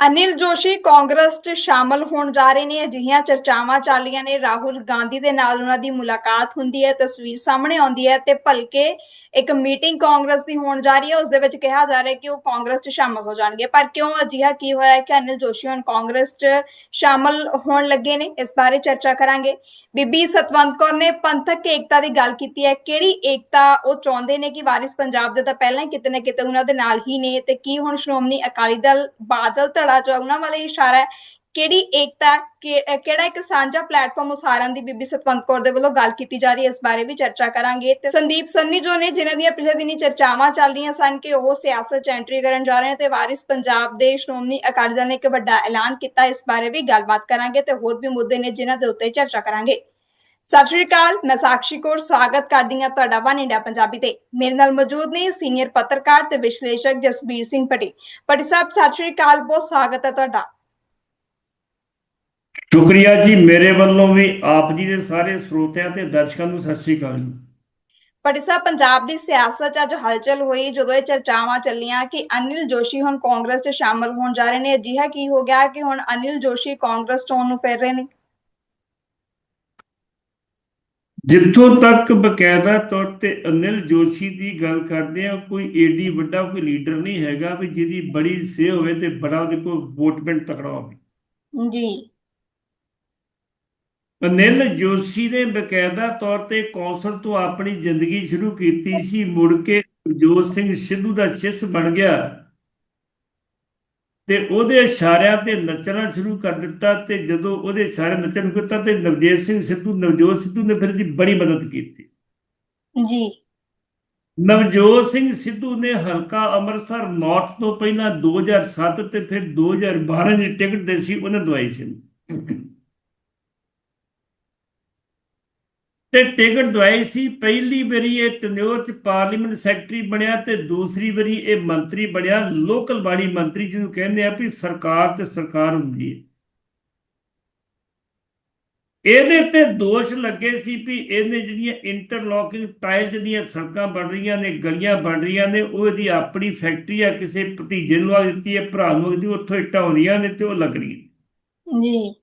ਅਨਿਲ ਜੋਸ਼ੀ ਕਾਂਗਰਸ 'ਚ ਸ਼ਾਮਲ ਹੋਣ ਜਾ ਰਹੇ ਨੇ। ਅਜਿਹੀਆਂ ਚਰਚਾਵਾਂ ਚੱਲੀਆਂ ਨੇ। ਰਾਹੁਲ ਗਾਂਧੀ ਦੇ ਨਾਲ ਉਹਨਾਂ ਦੀ ਮੁਲਾਕਾਤ ਹੁੰਦੀ ਹੈ, ਤਸਵੀਰ ਸਾਹਮਣੇ ਆਉਂਦੀ ਹੈ ਤੇ ਭਲਕੇ ਇੱਕ ਮੀਟਿੰਗ ਕਾਂਗਰਸ ਦੀ ਹੋਣ ਜਾ ਰਹੀ ਹੈ। ਉਸ ਦੇ ਵਿੱਚ ਕਿਹਾ ਜਾ ਰਿਹਾ ਹੈ ਕਿ ਉਹ ਕਾਂਗਰਸ 'ਚ ਸ਼ਾਮਲ ਹੋ ਜਾਣਗੇ। ਪਰ ਕਿਉਂ ਅਜਿਹਾ ਕੀ ਹੋਇਆ ਹੈ ਕਿ ਅਨਿਲ ਜੋਸ਼ੀ ਹੁਣ ਕਾਂਗਰਸ 'ਚ ਸ਼ਾਮਲ ਹੋਣ ਲੱਗੇ ਨੇ? ਇਸ ਬਾਰੇ ਚਰਚਾ ਕਰਾਂਗੇ। ਬੀਬੀ ਸਤਵੰਤ ਕੌਰ ਨੇ ਪੰਥਕ ਏਕਤਾ ਦੀ ਗੱਲ ਕੀਤੀ ਹੈ। ਕਿਹੜੀ ਏਕਤਾ ਉਹ ਚਾਹੁੰਦੇ ਨੇ ਕਿ ਵਾਰਿਸ ਪੰਜਾਬ ਦੇ ਤਾਂ ਪਹਿਲਾਂ ਹੀ ਕਿਤੇ ਨਾ ਕਿਤੇ ਉਹਨਾਂ ਦੇ ਨਾਲ ਹੀ ਨੇ। ਤੇ ਕੀ ਹੁਣ ਸ਼੍ਰੋਮਣੀ ਅਕਾਲੀ ਦਲ ਬਾਦਲ ਧੜਾ ਜੋ ਹੈ, ਵਾਲੇ ਇਸ਼ਾਰਾ ਹੈ ਕਿਹੜੀ ਏਕਤਾ ਕਿਹੜਾ ਇੱਕ ਸਾਂਝਾ ਪਲੇਟਫਾਰਮ ਉਸਾਰਨ ਦੀ ਬੀਬੀ ਸਤਵੰਤ ਕੌਰ ਦੇ ਵੱਲੋਂ ਗੱਲ ਕੀਤੀ ਜਾ ਰਹੀ ਹੈ ਇਸ ਬਾਰੇ ਵੀ ਚਰਚਾ ਕਰਾਂਗੇ। ਤੇ ਸੰਦੀਪ ਸੰਨੀ ਜੋ ਨੇ ਜਿਨ੍ਹਾਂ ਦੀਆਂ ਪਿਛਲੇ ਦਿਨੀ ਚਰਚਾਵਾਂ ਚੱਲ ਰਹੀਆਂ ਸਨ ਕਿ ਉਹ ਸਿਆਸਤ 'ਚ ਐਂਟਰੀ ਕਰਨ ਜਾ ਰਹੇ ਨੇ ਤੇ ਵਾਰਿਸ ਪੰਜਾਬ ਦੇ ਸ਼੍ਰੋਮਣੀ ਅਕਾਲੀ ਦਲ ਨੇ ਇੱਕ ਵੱਡਾ ਐਲਾਨ ਕੀਤਾ ਇਸ ਬਾਰੇ ਵੀ ਗੱਲਬਾਤ ਕਰਾਂਗੇ ਤੇ ਹੋਰ ਵੀ ਮੁੱਦੇ ਨੇ ਜਿਨ੍ਹਾਂ ਦੇ ਉੱਤੇ ਚਰਚਾ ਕਰਾਂਗੇ। ਸਤਿ ਸ਼੍ਰੀ ਅਕਾਲ ਮੈਂ ਸਾਕਸ਼ੀ ਕੌਰ ਸਵਾਗਤ ਕਰਦੀ ਹਾਂ ਤੁਹਾਡਾ ਵਨ ਇੰਡੀਆ ਪੰਜਾਬੀ ਤੇ। ਮੇਰੇ ਨਾਲ ਮੌਜੂਦ ਨੇ ਸੀਨੀਅਰ ਪੱਤਰਕਾਰ ਤੇ ਵਿਸ਼ਲੇਸ਼ਕ ਜਸਬੀਰ ਸਿੰਘ ਪਟੀ ਪਟੀ ਸਾਹਿਬ ਸਤਿ ਸ਼੍ਰੀ ਅਕਾਲ ਬਹੁਤ ਸਵਾਗਤ ਹੈ ਤੁਹਾਡਾ। ਸ਼ੁਕਰੀਆ ਜੀ ਮੇਰੇ ਵੱਲੋਂ ਵੀ ਆਪ ਜੀ ਦੇ ਸਾਰੇ ਸਰੋਤਿਆਂ ਤੇ ਦਰਸ਼ਕਾਂ ਨੂੰ ਸਤਿ ਸ੍ਰੀ ਅਕਾਲ ਜੀ। ਪਟੀ ਸਾਹਿਬ ਪੰਜਾਬ ਦੀ ਸਿਆਸਤ 'ਚ ਅੱਜ ਹਲਚਲ ਹੋਈ ਜਦੋਂ ਇਹ ਚਰਚਾਵਾਂ ਚੱਲੀਆਂ ਕਿ ਅਨਿਲ ਜੋਸ਼ੀ ਹੁਣ ਕਾਂਗਰਸ 'ਚ ਸ਼ਾਮਲ ਹੋਣ ਜਾ ਰਹੇ ਨੇ। ਅਜਿਹਾ ਕੀ ਹੋ ਗਿਆ ਕਿ ਹੁਣ ਅਨਿਲ ਜੋਸ਼ੀ ਕਾਂਗਰਸ ਤੋਂ ਨੂੰ ਫਿਰ ਰਹੇ ਨੇ? ਜਿੱਥੋਂ ਤੱਕ ਬਕਾਇਦਾ ਤੌਰ ਤੇ ਅਨਿਲ ਜੋਸ਼ੀ ਦੀ ਗੱਲ ਕਰਦੇ ਆ ਕੋਈ ਏਡੀ ਵੱਡਾ ਕੋਈ ਲੀਡਰ ਨਹੀਂ ਹੈਗਾ ਵੀ ਜਿਹਦੀ ਬੜੀ ਸੇ ਹੋਵੇ ਤੇ ਬੜਾ ਉਹਦੇ ਕੋਲ ਵੋਟ ਬੈਂਕ ਤਕੜਾ ਹੋਵੇ। ਜੀ। ਅਨਿਲ ਜੋਸ਼ੀ ਨੇ ਬਕਾਇਦਾ ਤੌਰ ਤੇ ਕੌਂਸਲ ਤੋਂ ਆਪਣੀ ਜ਼ਿੰਦਗੀ ਸ਼ੁਰੂ ਕੀਤੀ ਸੀ ਮੁੜ ਕੇ ਜੋਤ ਸਿੰਘ ਸਿੱਧੂ ਦਾ ਸ਼ਿਸ਼ ਬਣ ਗਿਆ। ਤੇ ਉਹਦੇ ਇਸ਼ਾਰਿਆਂ ਤੇ ਨੱਚਣਾ ਸ਼ੁਰੂ ਕਰ ਦਿੱਤਾ ਤੇ ਜਦੋਂ ਉਹਦੇ ਇਸ਼ਾਰੇ ਨੱਚਣ ਕੀਤਾ ਤੇ ਨਵਜੀਤ ਸਿੰਘ ਸਿੱਧੂ ਨਵਜੋਤ ਸਿੱਧੂ ਨੇ ਫਿਰ ਦੀ ਬੜੀ ਮਦਦ ਕੀਤੀ। ਜੀ। ਨਵਜੋਤ ਸਿੰਘ ਸਿੱਧੂ ਨੇ ਹਲਕਾ ਅੰਮ੍ਰਿਤਸਰ ਨਾਰਥ ਤੋਂ ਪਹਿਲਾਂ 2007 ਤੇ ਫਿਰ 2012 ਦੀ ਟਿਕਟ ਦੇ ਸੀ ਉਹਨੇ ਦਵਾਈ ਸੀ। ਤੇ ਟਿਕਟ ਦਵਾਈ ਸੀ। ਪਹਿਲੀ ਵਾਰੀ ਇਹ ਟਨਿਓਰ ਚ ਪਾਰਲੀਮੈਂਟ ਸੈਕਟਰੀ ਬਣਿਆ ਤੇ ਦੂਸਰੀ ਵਾਰੀ ਇਹ ਮੰਤਰੀ ਬਣਿਆ। ਲੋਕਲ ਬਾਡੀ ਮੰਤਰੀ ਜਿਹਨੂੰ ਕਹਿੰਦੇ ਆ ਵੀ ਸਰਕਾਰ ਤੇ ਸਰਕਾਰ ਹੁੰਦੀ ਹੈ। ਇਹਦੇ ਤੇ ਦੋਸ਼ ਲੱਗੇ ਸੀ ਵੀ ਇਹਨੇ ਜਿਹੜੀਆਂ ਇੰਟਰਲੋਕਿੰਗ ਟਾਇਲਸ ਦੀਆਂ ਸੜਕਾਂ ਬਣ ਰਹੀਆਂ ਨੇ, ਗਲੀਆਂ ਬਣ ਰਹੀਆਂ ਨੇ, ਉਹ ਇਹਦੀ ਆਪਣੀ ਫੈਕਟਰੀ ਆ, ਕਿਸੇ ਭਤੀਜੇ ਨੂੰ ਆ ਦਿੱਤੀ ਹੈ, ਭਰਾ ਨੂੰ ਦਿੱਤੀ, ਉੱਥੋਂ ਇੱਟਾਂ ਆਉਂਦੀਆਂ ਨੇ ਤੇ ਉਹ ਲੱਗ ਰਹੀਆਂ ਜੀ।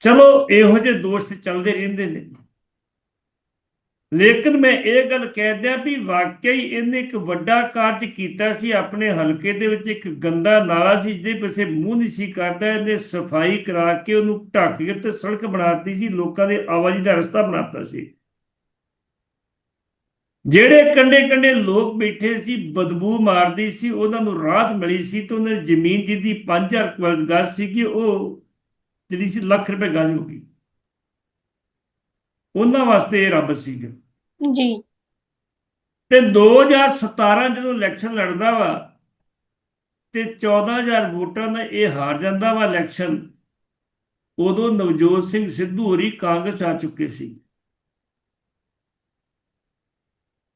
ਚਲੋ ਇਹੋ ਜਿਹੇ ਦੋਸ਼ ਤੇ ਚੱਲਦੇ ਰਹਿੰਦੇ ਨੇ। ਲੇਕਿਨ ਮੈਂ ਇਹ ਗੱਲ ਕਹਿ ਦਿਆਂ ਵੀ ਵਾਕਈ ਇਹਨੇ ਇੱਕ ਵੱਡਾ ਕਾਰਜ ਕੀਤਾ ਸੀ, ਆਪਣੇ ਹਲਕੇ ਦੇ ਵਿੱਚ ਇੱਕ ਗੰਦਾ ਨਾਲਾ ਸੀ, ਜਿਹਦੇ ਪਿੱਛੇ ਮੂੰਹ ਨਹੀਂ ਸੀ ਕਰਦਾ, ਇਹਨੇ ਸਫ਼ਾਈ ਕਰਾ ਕੇ ਉਹਨੂੰ ਢੱਕ ਕੇ ਤੇ ਸੜਕ ਬਣਾਤੀ ਸੀ, ਲੋਕਾਂ ਦੇ ਆਵਾਜਾਈ ਦਾ ਰਸਤਾ ਬਣਾਤਾ ਸੀ। ਜਿਹੜੇ ਕੰਡੇ ਕੰਡੇ ਲੋਕ ਬੈਠੇ ਸੀ, ਬਦਬੂ ਮਾਰਦੀ ਸੀ, ਉਹਨਾਂ ਨੂੰ ਰਾਹਤ ਮਿਲੀ ਸੀ ਤੇ ਉਹਨਾਂ ਦੀ ਜ਼ਮੀਨ ਜਿਹਦੀ 5000 ਕੁਇੰਟਲ ਗਜ਼ ਸੀ ਉਹ ਜਿਹੜੀ ਸੀ ਲੱਖ ਰੁਪਏ ਗਜ਼ ਹੋ ਗਈ। ਉਹਨਾਂ ਵਾਸਤੇ ਇਹ ਰੱਬ ਸੀਗਾ। ਜੀ। ਤੇ 2017 ਜਦੋਂ ਇਲੈਕਸ਼ਨ ਲੜਦਾ ਵਾ ਤੇ 14000 ਵੋਟਾਂ ਨਾਲ ਇਹ ਹਾਰ ਜਾਂਦਾ ਵਾ ਇਲੈਕਸ਼ਨ ਉਦੋਂ ਨਵਜੋਤ ਸਿੰਘ ਸਿੱਧੂ ਹੋਰੀ ਕਾਂਗਰਸ ਆ ਚੁੱਕੇ ਸੀ।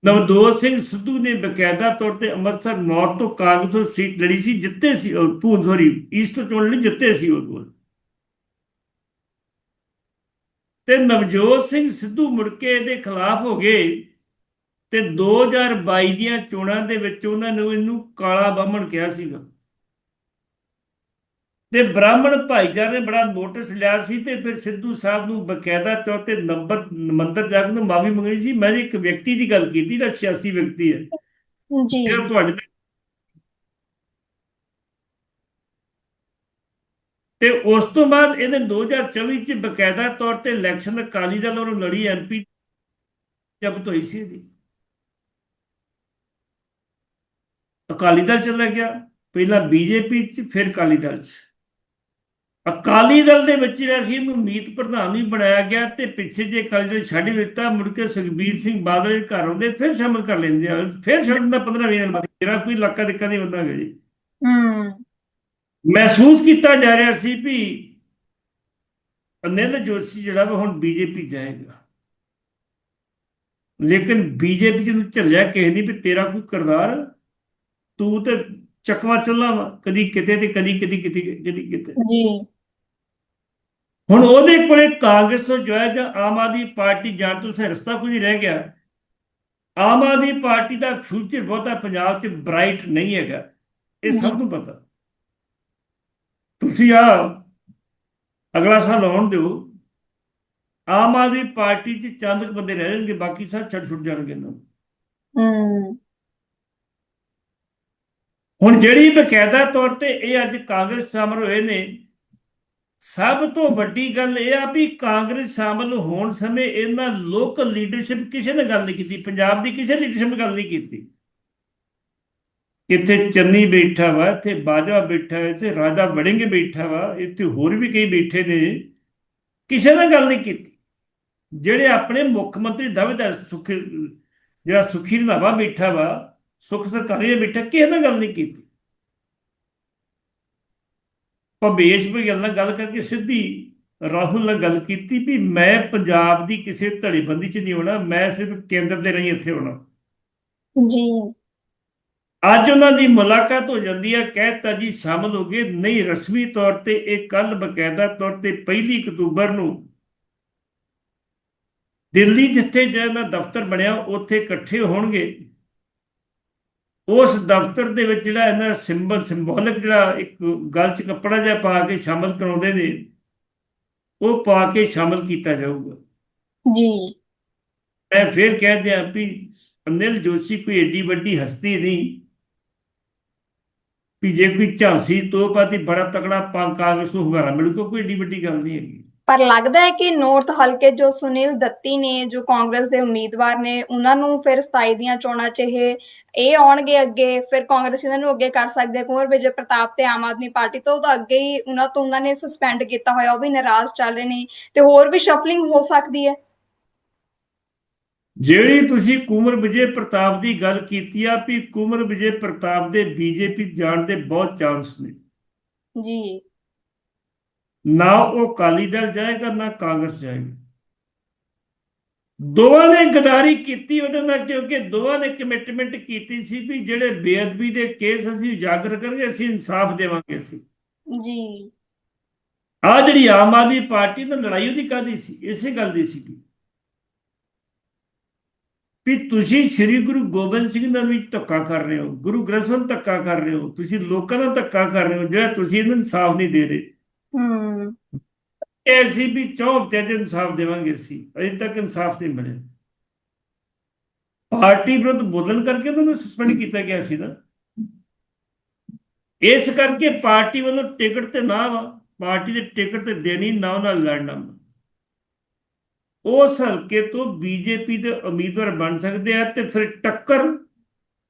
ਨਵਜੋਤ ਸਿੰਘ ਸਿੱਧੂ ਨੇ ਬਕਾਇਦਾ ਤੌਰ ਤੇ ਅੰਮ੍ਰਿਤਸਰ ਨਾਰਥ ਤੋਂ ਕਾਂਗਰਸ ਤੋਂ ਸੀਟ ਲੜੀ ਸੀ ਜਿੱਤੇ ਸੀ ਭੂਨ ਸੋਰੀ ਈਸਟ ਤੋਂ ਚੋਣ ਲਈ ਜਿੱਤੇ ਸੀ ਉਹ ਕੋਲ ਤੇ ਨਵਜੋਤ ਸਿੰਘ ਸਿੱਧੂ ਮੁੜ ਕੇ ਇਹਦੇ ਖਿਲਾਫ ਹੋ ਗਏ ਤੇ 2022 ਦੀਆਂ ਚੋਣਾਂ ਦੇ ਵਿੱਚ ਉਹਨਾਂ ਨੇ ਇਹਨੂੰ ਕਾਲਾ ਬਾਹਮਣ ਕਿਹਾ ਸੀਗਾ। ਤੇ ਬ੍ਰਾਹਮਣ ਭਾਈਚਾਰੇ ਨੇ ਬੜਾ ਨੋਟਿਸ ਲਿਆ ਸੀ ਤੇ ਫਿਰ ਸਿੱਧੂ ਸਾਹਿਬ ਨੂੰ ਬਕਾਇਦਾ ਤੌਰ ਤੇ ਨੰਬਰ ਮੰਦਰ ਜਾ ਕੇ ਮਾਫੀ ਮੰਗਣੀ ਸੀ। ਮੈਂ ਇੱਕ ਵਿਅਕਤੀ ਦੀ ਗੱਲ ਕੀਤੀ ਜਿਹੜਾ ਸਿਆਸੀ ਵਿਅਕਤੀ ਹੈ। ਜੀ। ਫਿਰ ਤੁਹਾਡੇ ਤੇ ਉਸ ਤੋਂ ਬਾਅਦ ਇਹਨੇ 2024 ਚ ਬਕਾਇਦਾ ਤੌਰ ਤੇ ਇਲੈਕਸ਼ਨ ਅਕਾਲੀ ਦਲ ਵੱਲੋਂ ਲੜੀ ਐਮਪੀ ਜ਼ਬਤ ਹੋਈ ਸੀ ਇਹਦੀ। ਅਕਾਲੀ ਦਲ ਚਲਾ ਗਿਆ, ਪਹਿਲਾਂ ਬੀਜੇਪੀ ਚ, ਫਿਰ ਅਕਾਲੀ ਦਲ ਚ। ਅਕਾਲੀ ਦਲ ਦੇ ਵਿੱਚ ਜਿਹੜਾ ਸੀ ਇਹਨੂੰ ਮੀਤ ਪ੍ਰਧਾਨ ਵੀ ਬਣਾਇਆ ਗਿਆ ਤੇ ਪਿੱਛੇ ਜੇ ਅਕਾਲੀ ਦਲ ਛੱਡ ਦਿੱਤਾ, ਮੁੜ ਕੇ ਸੁਖਬੀਰ ਸਿੰਘ ਬਾਦਲ ਦੇ ਘਰ ਆਉਂਦੇ, ਫਿਰ ਸ਼ਾਮਲ ਕਰ ਲੈਂਦੇ ਆ, ਫਿਰ ਛੱਡਣ ਦਾ 15 20 ਦਿਨ ਬਾਅਦ, ਜਿਹੜਾ ਕੋਈ ਇਲਾਕਾ ਦਿੱਕਾ ਨਹੀਂ ਬੰਦਾ ਹੈਗਾ ਜੀ। ਹੂੰ। ਮਹਿਸੂਸ ਕੀਤਾ ਜਾ ਰਿਹਾ ਸੀ ਵੀ ਅਨਿਲ ਜੋਸ਼ੀ ਜਿਹੜਾ ਵਾ ਹੁਣ ਬੀਜੇਪੀ ਜਾਏਗਾ। ਲੇਕਿਨ ਬੀਜੇਪੀ ਨੂੰ ਝੱਲਿਆ ਕਿਸੇ ਦੀ ਵੀ ਤੇਰਾ ਕੋਈ ਕਰਦਾਰ ਤੂੰ ਤੇ ਚਕਵਾ ਚੱਲਾ ਵਾ ਕਦੀ ਕਿਤੇ ਤੇ ਕਦੀ ਕਦੀ ਕਿਤੇ ਕਦੀ ਕਿਤੇ। ਜੀ। ਹੁਣ ਉਹਦੇ ਕੋਲੇ ਕਾਂਗਰਸ ਤੋਂ ਜੋ ਹੈ ਜਾਂ ਆਮ ਆਦਮੀ ਪਾਰਟੀ ਜਾਣ ਤੋਂ ਰਸਤਾ ਕੋਈ ਨਹੀਂ ਰਹਿ ਗਿਆ। ਆਮ ਆਦਮੀ ਪਾਰਟੀ ਦਾ ਫਿਊਚਰ ਬਹੁਤਾ ਪੰਜਾਬ 'ਚ ਬ੍ਰਾਈਟ ਨਹੀਂ ਹੈਗਾ। ਇਹ। ਸਭ ਨੂੰ ਪਤਾ। ਤੁਸੀਂ ਆ ਅਗਲਾ ਸਾਲ ਆਉਣ ਦਿਓ। ਆਮ ਆਦਮੀ ਪਾਰਟੀ 'ਚ ਚੰਦ ਕੁ ਬੰਦੇ ਰਹਿ ਜਾਣਗੇ ਬਾਕੀ ਸਭ ਛੱਡ ਛੁੱਟ ਜਾਣਗੇ ਨੂੰ। ਹੂੰ। ਹੁਣ ਜਿਹੜੀ ਬਕਾਇਦਾ ਤੌਰ ਤੇ ਇਹ ਅੱਜ ਕਾਂਗਰਸ ਸ਼ਾਮਲ ਹੋਏ ਨੇ ਸਭ ਤੋਂ ਵੱਡੀ ਗੱਲ ਇਹ ਆ ਵੀ ਕਾਂਗਰਸ ਸ਼ਾਮਲ ਹੋਣ ਸਮੇਂ ਇਹਨਾਂ ਲੋਕਲ ਲੀਡਰਸ਼ਿਪ ਕਿਸੇ ਨੇ ਗੱਲ ਨਹੀਂ ਕੀਤੀ ਪੰਜਾਬ ਦੀ ਕਿਸੇ ਲੀਡਰਸ਼ਿਪ ਨੇ ਗੱਲ ਨਹੀਂ ਕੀਤੀ। ਇੱਥੇ ਚੰਨੀ ਬੈਠਾ ਵਾ, ਇੱਥੇ ਬਾਜਵਾ ਬੈਠਾ ਵਾ, ਇੱਥੇ ਰਾਜਾ ਵੜਿੰਗ ਬੈਠਾ ਵਾ, ਇੱਥੇ ਹੋਰ ਵੀ ਕਈ ਬੈਠੇ ਨੇ। ਕਿਸੇ ਨਾਲ ਗੱਲ ਨਹੀਂ ਕੀਤੀ। ਜਿਹੜੇ ਆਪਣੇ ਮੁੱਖ ਮੰਤਰੀ ਦਾਅਵੇਦਾਰ ਸੁਖ, ਜਿਹੜਾ ਸੁਖੀ ਰੰਧਾਵਾ ਬੈਠਾ ਵਾ, ਸੁਖ ਸਰਕਾਰੀ ਬੈਠਾ, ਕਿਸੇ ਨਾਲ ਗੱਲ ਨਹੀਂ ਕੀਤੀ। ਭਵੇਸ਼ ਭਗਲ ਨਾਲ ਗੱਲ ਕਰਕੇ ਸਿੱਧੀ ਰਾਹੁਲ ਨਾਲ ਗੱਲ ਕੀਤੀ ਵੀ ਮੈਂ ਪੰਜਾਬ ਦੀ ਕਿਸੇ ਧੜੇਬੰਦੀ 'ਚ ਨਹੀਂ ਹੋਣਾ ਮੈਂ ਸਿਰਫ ਕੇਂਦਰ ਦੇ ਰਹੀ ਇੱਥੇ ਹੋਣਾ ਜੀ। ਅੱਜ ਉਹਨਾਂ ਦੀ ਮੁਲਾਕਾਤ ਹੋ ਜਾਂਦੀ ਹੈ ਕਹਿਤਾ ਜੀ ਸ਼ਾਮਲ ਹੋ ਗਏ। ਨਹੀਂ ਰਸਮੀ ਤੌਰ ਤੇ ਇਹ ਕੱਲ ਬਕਾਇਦਾ ਤੌਰ ਤੇ ਪਹਿਲੀ ਅਕਤੂਬਰ ਨੂੰ ਦਿੱਲੀ ਜਿੱਥੇ ਜਿਹੜਾ ਦਫ਼ਤਰ ਬਣਿਆ ਉੱਥੇ ਇਕੱਠੇ ਹੋਣਗੇ। ਉਸ ਦਫ਼ਤਰ ਦੇ ਵਿੱਚ ਜਿਹੜਾ ਇਹਨਾਂ ਸਿੰਬਲ ਸਿੰਬੋਲਿਕ ਜਿਹੜਾ ਇੱਕ ਗਲ 'ਚ ਕੱਪੜਾ ਜਿਹਾ ਪਾ ਕੇ ਸ਼ਾਮਲ ਕਰਾਉਂਦੇ ਨੇ ਉਹ ਪਾ ਕੇ ਸ਼ਾਮਲ ਕੀਤਾ ਜਾਊਗਾ। ਜੀ। ਮੈਂ ਫਿਰ ਕਹਿ ਦਿਆਂ ਵੀ ਅਨਿਲ ਜੋਸ਼ੀ ਕੋਈ ਏਡੀ ਵੱਡੀ ਹਸਤੀ ਨਹੀਂ। ਵੀ ਜੇ ਕੋਈ ਝਾਂਸੀ ਤੋਪ ਆ ਬੜਾ ਤਕੜਾ ਕਾਂਗਰਸ ਨੂੰ ਹੁਗਾਰਾ ਮਿਲੂਗਾ ਕੋਈ ਏਡੀ ਵੱਡੀ ਗੱਲ ਨਹੀਂ ਹੈਗੀ। ਪਰ ਲੱਗਦਾ ਹੈ ਕਿ ਨਾਰਥ ਹਲਕੇ ਜੋ ਸੁਨੀਲ ਦੱਤੀ ਨੇ, ਜੋ ਕਾਂਗਰਸ ਦੇ ਉਮੀਦਵਾਰ ਨੇ, ਉਹਨਾਂ ਨੂੰ ਫਿਰ 27 ਦੀਆਂ ਚੋਣਾਂ 'ਚ ਇਹ ਇਹ ਆਉਣਗੇ ਅੱਗੇ, ਫਿਰ ਕਾਂਗਰਸ ਇਹਨਾਂ ਨੂੰ ਅੱਗੇ ਕਰ ਸਕਦੇ ਕੁੰਵਰ ਵਿਜੇ ਪ੍ਰਤਾਪ ਤੇ ਆਮ ਆਦਮੀ ਪਾਰਟੀ ਤੋਂ ਉਹ ਤਾਂ ਅੱਗੇ ਹੀ ਉਹਨਾਂ ਤੋਂ ਉਹਨਾਂ ਨੇ ਸਸਪੈਂਡ ਕੀਤਾ ਹੋਇਆ, ਉਹ ਵੀ ਨਾਰਾਜ਼ ਚੱਲ ਰਹੇ ਨੇ। ਤੇ ਹੋਰ ਵੀ ਸ਼ਫਲਿੰਗ ਹੋ ਸਕਦੀ ਹੈ। ਜਿਹੜੀ ਤੁਸੀਂ ਕੁਮਰ ਵਿਜੇ ਪ੍ਰਤਾਪ ਦੀ ਗੱਲ ਕੀਤੀ ਆ ਵੀ ਕੁਮਰ ਵਿਜੇ ਪ੍ਰਤਾਪ ਦੇ ਬੀਜੇਪੀ ਜਾਣ ਦੇ ਬਹੁਤ ਚਾਂਸ ਨੇ। ਜੀ। ਨਾ ਉਹ ਅਕਾਲੀ ਦਲ ਜਾਏਗਾ ਨਾ ਕਾਂਗਰਸ ਜਾਏਗਾ। ਦੋਵਾਂ ਨੇ ਗਦਾਰੀ ਕੀਤੀ ਉਹਦੇ ਨਾਲ ਕਿਉਂਕਿ ਦੋਵਾਂ ਨੇ ਕਮਿਟਮੈਂਟ ਕੀਤੀ ਸੀ ਵੀ ਜਿਹੜੇ ਬੇਅਦਬੀ ਦੇ ਕੇਸ ਅਸੀਂ ਉਜਾਗਰ ਕਰਾਂਗੇ ਅਸੀਂ ਇਨਸਾਫ ਦੇਵਾਂਗੇ ਅਸੀਂ। ਜੀ। ਆ ਜਿਹੜੀ ਆਮ ਆਦਮੀ ਪਾਰਟੀ ਨਾਲ ਲੜਾਈ ਉਹਦੀ ਕਾਦੀ ਸੀ? ਇਸੇ ਗੱਲ ਦੀ ਸੀ ਵੀ ਤੁਸੀਂ ਸ੍ਰੀ ਗੁਰੂ ਗੋਬਿੰਦ ਸਿੰਘ ਨਾਲ ਵੀ ਧੱਕਾ ਕਰ ਰਹੇ ਹੋ ਗੁਰੂ ਗ੍ਰੰਥ ਸਾਹਿਬ ਧੱਕਾ ਕਰ ਰਹੇ ਹੋ ਤੁਸੀਂ ਲੋਕਾਂ ਨਾਲ ਧੱਕਾ ਕਰ ਰਹੇ ਹੋ ਜਿਹੜਾ ਤੁਸੀਂ ਇਹਨਾਂ ਨੂੰ ਇਨਸਾਫ ਨਹੀਂ ਦੇ ਰਹੇ। ਹੂੰ। ਅਸੀਂ ਵੀ ਚੌਂ ਹਫ਼ਤਿਆਂ 'ਚ ਇਨਸਾਫ ਦੇਵਾਂਗੇ ਅਸੀਂ ਅਜੇ ਤੱਕ ਇਨਸਾਫ ਨਹੀਂ ਮਿਲਿਆ। ਪਾਰਟੀ ਵਿਰੁੱਧ ਬੋਲਣ ਕਰਕੇ ਉਹਨਾਂ ਨੂੰ ਸਸਪੈਂਡ ਕੀਤਾ ਗਿਆ ਸੀ ਨਾ। ਇਸ ਕਰਕੇ ਪਾਰਟੀ ਵੱਲੋਂ ਟਿਕਟ ਤੇ ਨਾ ਵਾ ਪਾਰਟੀ ਦੇ ਟਿਕਟ ਤੇ ਦੇਣੀ ਨਾ ਉਹਨਾਂ ਨਾਲ ਲੜਨਾ। ਉਸ ਹਲਕੇ ਤੋਂ ਬੀਜੇਪੀ ਦੇ ਉਮੀਦਵਾਰ ਬਣ ਸਕਦੇ ਆ ਤੇ ਫਿਰ ਟੱਕਰ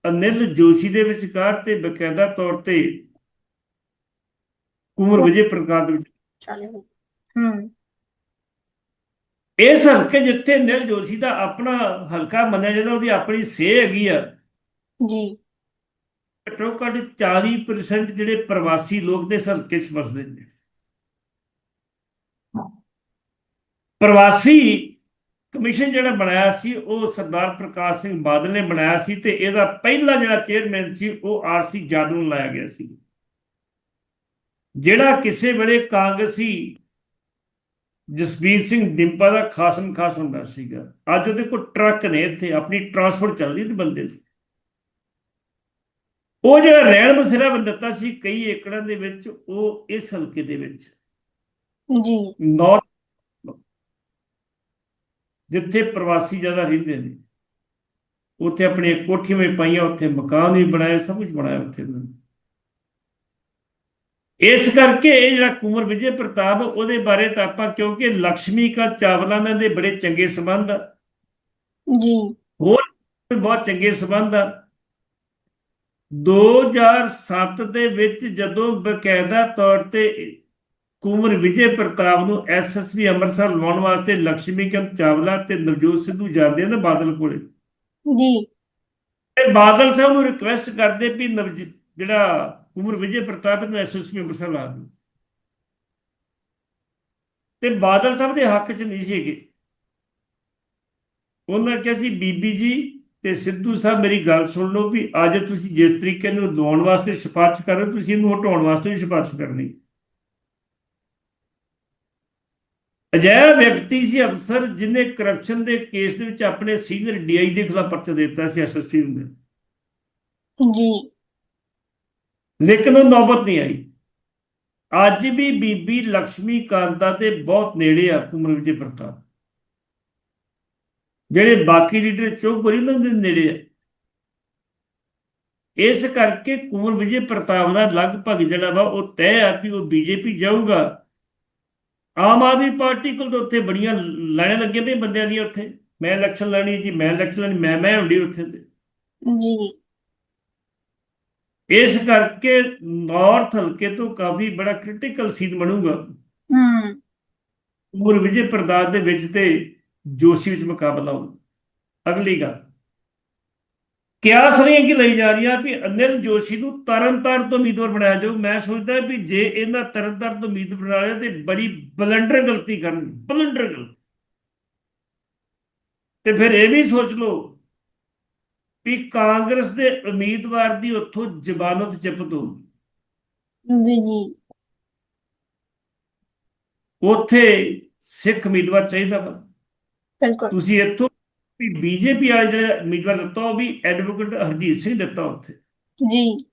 ਅਨਿਲ ਜੋਸ਼ੀ ਦੇ ਵਿਚਕਾਰ ਤੇ ਬਕਾਇਦਾ ਤੌਰ ਤੇ ਕੁਮਰ ਵਿਜੇ ਪ੍ਰਕਾਸ਼ ਦੇ ਵਿੱਚ। ਚਲੋ ਹੂੰ। ਇਸ ਹਲਕੇ ਜਿੱਥੇ ਨਿਲ ਜੋਸ਼ੀ ਦਾ ਆਪਣਾ ਹਲਕਾ ਮੰਨਿਆ ਜਾਂਦਾ ਉਹਦੀ ਆਪਣੀ ਸੇ ਹੈਗੀ ਆ। ਜੀ। ਘੱਟੋ ਘੱਟ 40% ਜਿਹੜੇ ਪ੍ਰਵਾਸੀ ਲੋਕ ਦੇ ਹਲਕੇ 'ਚ ਵਸਦੇ ਨੇ। ਪ੍ਰਵਾਸੀ ਕਮਿਸ਼ਨ ਜਿਹੜਾ ਬਣਾਇਆ ਸੀ ਉਹ ਸਰਦਾਰ ਪ੍ਰਕਾਸ਼ ਸਿੰਘ ਬਾਦਲ ਨੇ ਬਣਾਇਆ ਸੀ ਤੇ ਇਹਦਾ ਪਹਿਲਾ ਜਿਹੜਾ ਚੇਅਰਮੈਨ ਸੀ ਉਹ ਆਰਸੀ ਜਾਦੂ ਨੂੰ ਲਾਇਆ ਗਿਆ ਸੀ। ਜਿਹੜਾ ਕਿਸੇ ਵੇਲੇ ਕਾਂਗਰਸੀ ਜਸਬੀਰ ਸਿੰਘ ਡਿੰਪਾ ਦਾ ਖਾਸਮ ਖਾਸ ਹੁੰਦਾ ਸੀਗਾ ਅੱਜ ਉਹਦੇ ਕੋਲ ਟਰੱਕ ਨੇ ਇੱਥੇ ਆਪਣੀ ਟਰਾਂਸਪੋਰਟ ਚੱਲਦੀ ਤੇ ਬੰਦੇ ਦੀ। ਉਹ ਜਿਹੜਾ ਰਹਿਣ ਬਸੇਰਾ ਬੰਦਤਾ ਸੀ ਕਈ ਏਕੜਾਂ ਦੇ ਵਿੱਚ ਉਹ ਇਸ ਹਲਕੇ ਦੇ ਵਿੱਚ। ਜੀ। ਜਿੱਥੇ ਪ੍ਰਵਾਸੀ ਜ਼ਿਆਦਾ ਰਹਿੰਦੇ ਨੇ ਉੱਥੇ ਆਪਣੀਆਂ ਕੋਠੀਆਂ ਵੀ ਪਾਈਆਂ ਉੱਥੇ ਮਕਾਨ ਵੀ ਬਣਾਏ ਸਭ ਕੁਝ ਬਣਾਇਆ ਉੱਥੇ ਉਹਨਾਂ ਨੇ। ਇਸ ਕਰਕੇ ਇਹ ਜਿਹੜਾ ਕੁੰਵਰ ਵਿਜੇ ਪ੍ਰਤਾਪ ਉਹਦੇ ਬਾਰੇ ਤਾਂ ਆਪਾਂ ਕਿਉਂਕਿ ਲక్ష్ਮੀ ਕਾ ਚਾਵਲਾ ਨਾਲ ਦੇ ਬੜੇ ਚੰਗੇ ਸੰਬੰਧ ਆ। ਜੀ। ਹੋਰ ਬਹੁਤ ਚੰਗੇ ਸੰਬੰਧ ਆ। 2007 ਦੇ ਵਿੱਚ ਜਦੋਂ ਬਕਾਇਦਾ ਤੌਰ ਤੇ ਕੁੰਵਰ ਵਿਜੇ ਪ੍ਰਤਾਪ ਨੂੰ ਐਸਐਸਪੀ ਅੰਮ੍ਰਿਤਸਰ ਲਾਉਣ ਵਾਸਤੇ ਲక్ష్ਮੀਕਾਂਤ ਚਾਵਲਾ ਤੇ ਨਵਜੋਤ ਸਿੱਧੂ ਜਾਂਦੇ ਨੇ ਬਾਦਲ ਕੋਲੇ। ਜੀ। ਤੇ ਬਾਦਲ ਸਾਹਿਬ ਨੂੰ ਰਿਕਵੈਸਟ ਕਰਦੇ ਵੀ ਜਿਹੜਾ ਕੁੰਵਰ ਵਿਜੇ ਪ੍ਰਤਾਪ ਨੂੰ ਐਸਐਸਪੀ ਅੰਮ੍ਰਿਤਸਰ ਲਾ ਦਿਓ। ਤੇ ਬਾਦਲ ਸਾਹਿਬ ਦੇ ਹੱਕ 'ਚ ਨਹੀਂ ਸੀਗੇ ਉਹਨਾਂ ਕਿਹਾ ਸੀ ਬੀਬੀ ਜੀ ਤੇ ਸਿੱਧੂ ਸਾਹਿਬ ਮੇਰੀ ਗੱਲ ਸੁਣ ਲਓ ਵੀ ਅੱਜ ਤੁਸੀਂ ਜਿਸ ਤਰੀਕੇ ਨੂੰ ਲਵਾਉਣ ਵਾਸਤੇ ਸਿਫਾਰਿਸ਼ ਕਰ ਰਹੇ ਤੁਸੀਂ ਇਹਨੂੰ ਹਟਾਉਣ ਵਾਸਤੇ ਵੀ ਸਿਫਾਰਿਸ਼ ਕਰਨੀ। ਅਜਿਹਾ ਵਿਅਕਤੀ ਸੀ ਅਫਸਰ ਜਿਨੇ ਕਰਪਸ਼ਨ ਦੇ ਕੇਸ ਦੇ ਵਿੱਚ ਆਪਣੇ ਸੀਨੀਅਰ ਡੀਆਈ ਦੇ ਖਿਲਾਫ ਪਰਚਾ ਦੇ ਦਿੱਤਾ ਸੀ ਐਸਐਸਪੀ ਨੂੰ। ਜੀ। ਲੇਕਿਨ ਉਹ ਨੌਬਤ ਨਹੀਂ ਆਈ। ਅੱਜ ਵੀ ਬੀਬੀ ਲక్ష్ਮੀ ਕਾਂਤਾ ਤੇ ਬਹੁਤ ਨੇੜੇ ਆ ਕੁਮਰ ਵਿਜੇ ਪ੍ਰਤਾਪ। ਜਿਹੜੇ ਬਾਕੀ ਲੀਡਰ ਚੁੱਪ ਕਰੀ ਉਹਨਾਂ ਦੇ ਨੇੜੇ ਆ। ਇਸ ਕਰਕੇ ਕੁਮਰ ਵਿਜੇ ਪ੍ਰਤਾਪ ਦਾ ਲਗਭਗ ਜਿਹੜਾ ਵਾ ਉਹ ਤੈਅ ਆ ਵੀ ਉਹ ਬੀਜੇਪੀ ਜਾਊਗਾ। ਆਮ ਆਦਮੀ ਪਾਰਟੀ ਕੋਲ ਤਾਂ ਉੱਥੇ ਬੜੀਆਂ ਲਾਈਨਾਂ ਲੱਗੀਆਂ ਪਈਆਂ ਬੰਦਿਆਂ ਦੀਆਂ ਉੱਥੇ। ਮੈਂ ਇਲੈਕਸ਼ਨ ਲੜਨੀ ਜੀ ਮੈਂ ਇਲੈਕਸ਼ਨ ਲੜਨੀ ਮੈਂ ਮੈਂ ਹੁੰਦੀ ਉੱਥੇ ਤੇ। ਜੀ। ਇਸ ਕਰਕੇ ਨਾਰਥ ਹਲਕੇ ਤੋਂ ਕਾਫੀ ਬੜਾ ਕ੍ਰਿਟੀਕਲ ਸੀਨ ਬਣੂਗਾ। ਹੂੰ। ਉਮਰ ਵਿਜੇ ਪ੍ਰਤਾਪ ਦੇ ਵਿੱਚ ਤੇ ਜੋਸ਼ੀ ਵਿੱਚ ਮੁਕਾਬਲਾ ਹੋਊ। ਅਗਲੀ ਗੱਲ। ਕਿਆਸ ਰਹੀਆਂ ਕਿ ਲਈ ਜਾ ਰਹੀਆਂ ਵੀ ਅਨਿਲ ਜੋਸ਼ੀ ਨੂੰ ਤਰਨਤਾਰਨ ਤੋਂ ਉਮੀਦਵਾਰ ਬਣਾਇਆ ਜਾਊ। ਮੈਂ ਸੋਚਦਾ ਵੀ ਜੇ ਇਹਨਾਂ ਤਰਨਤਾਰਨ ਤੋਂ ਉਮੀਦਵਾਰ ਬਣਾ ਲਿਆ ਤੇ ਬੜੀ ਬਲੰਡਰ ਗਲਤੀ ਕਰਨ ਬਲੰਡਰ ਗਲਤੀ। ਤੇ ਫਿਰ ਇਹ ਵੀ ਸੋਚ ਲਓ ਵੀ ਕਾਂਗਰਸ ਦੇ ਉਮੀਦਵਾਰ ਦੀ ਉੱਥੋਂ ਜ਼ਮਾਨਤ ਜ਼ਬਤ ਹੋਊਗੀ ਜੀ ਜੀ। ਉੱਥੇ ਸਿੱਖ ਉਮੀਦਵਾਰ ਚਾਹੀਦਾ ਵਾ। ਬਿਲਕੁਲ। ਤੁਸੀਂ ਇੱਥੋਂ ਵੀ ਬੀਜੇਪੀ ਵਾਲੇ ਜਿਹੜੇ ਉਮੀਦਵਾਰ ਦਿੱਤਾ ਉਹ ਵੀ ਐਡਵੋਕੇਟ ਹਰਜੀਤ ਸਿੰਘ ਦਿੱਤਾ ਉੱਥੇ। ਜੀ।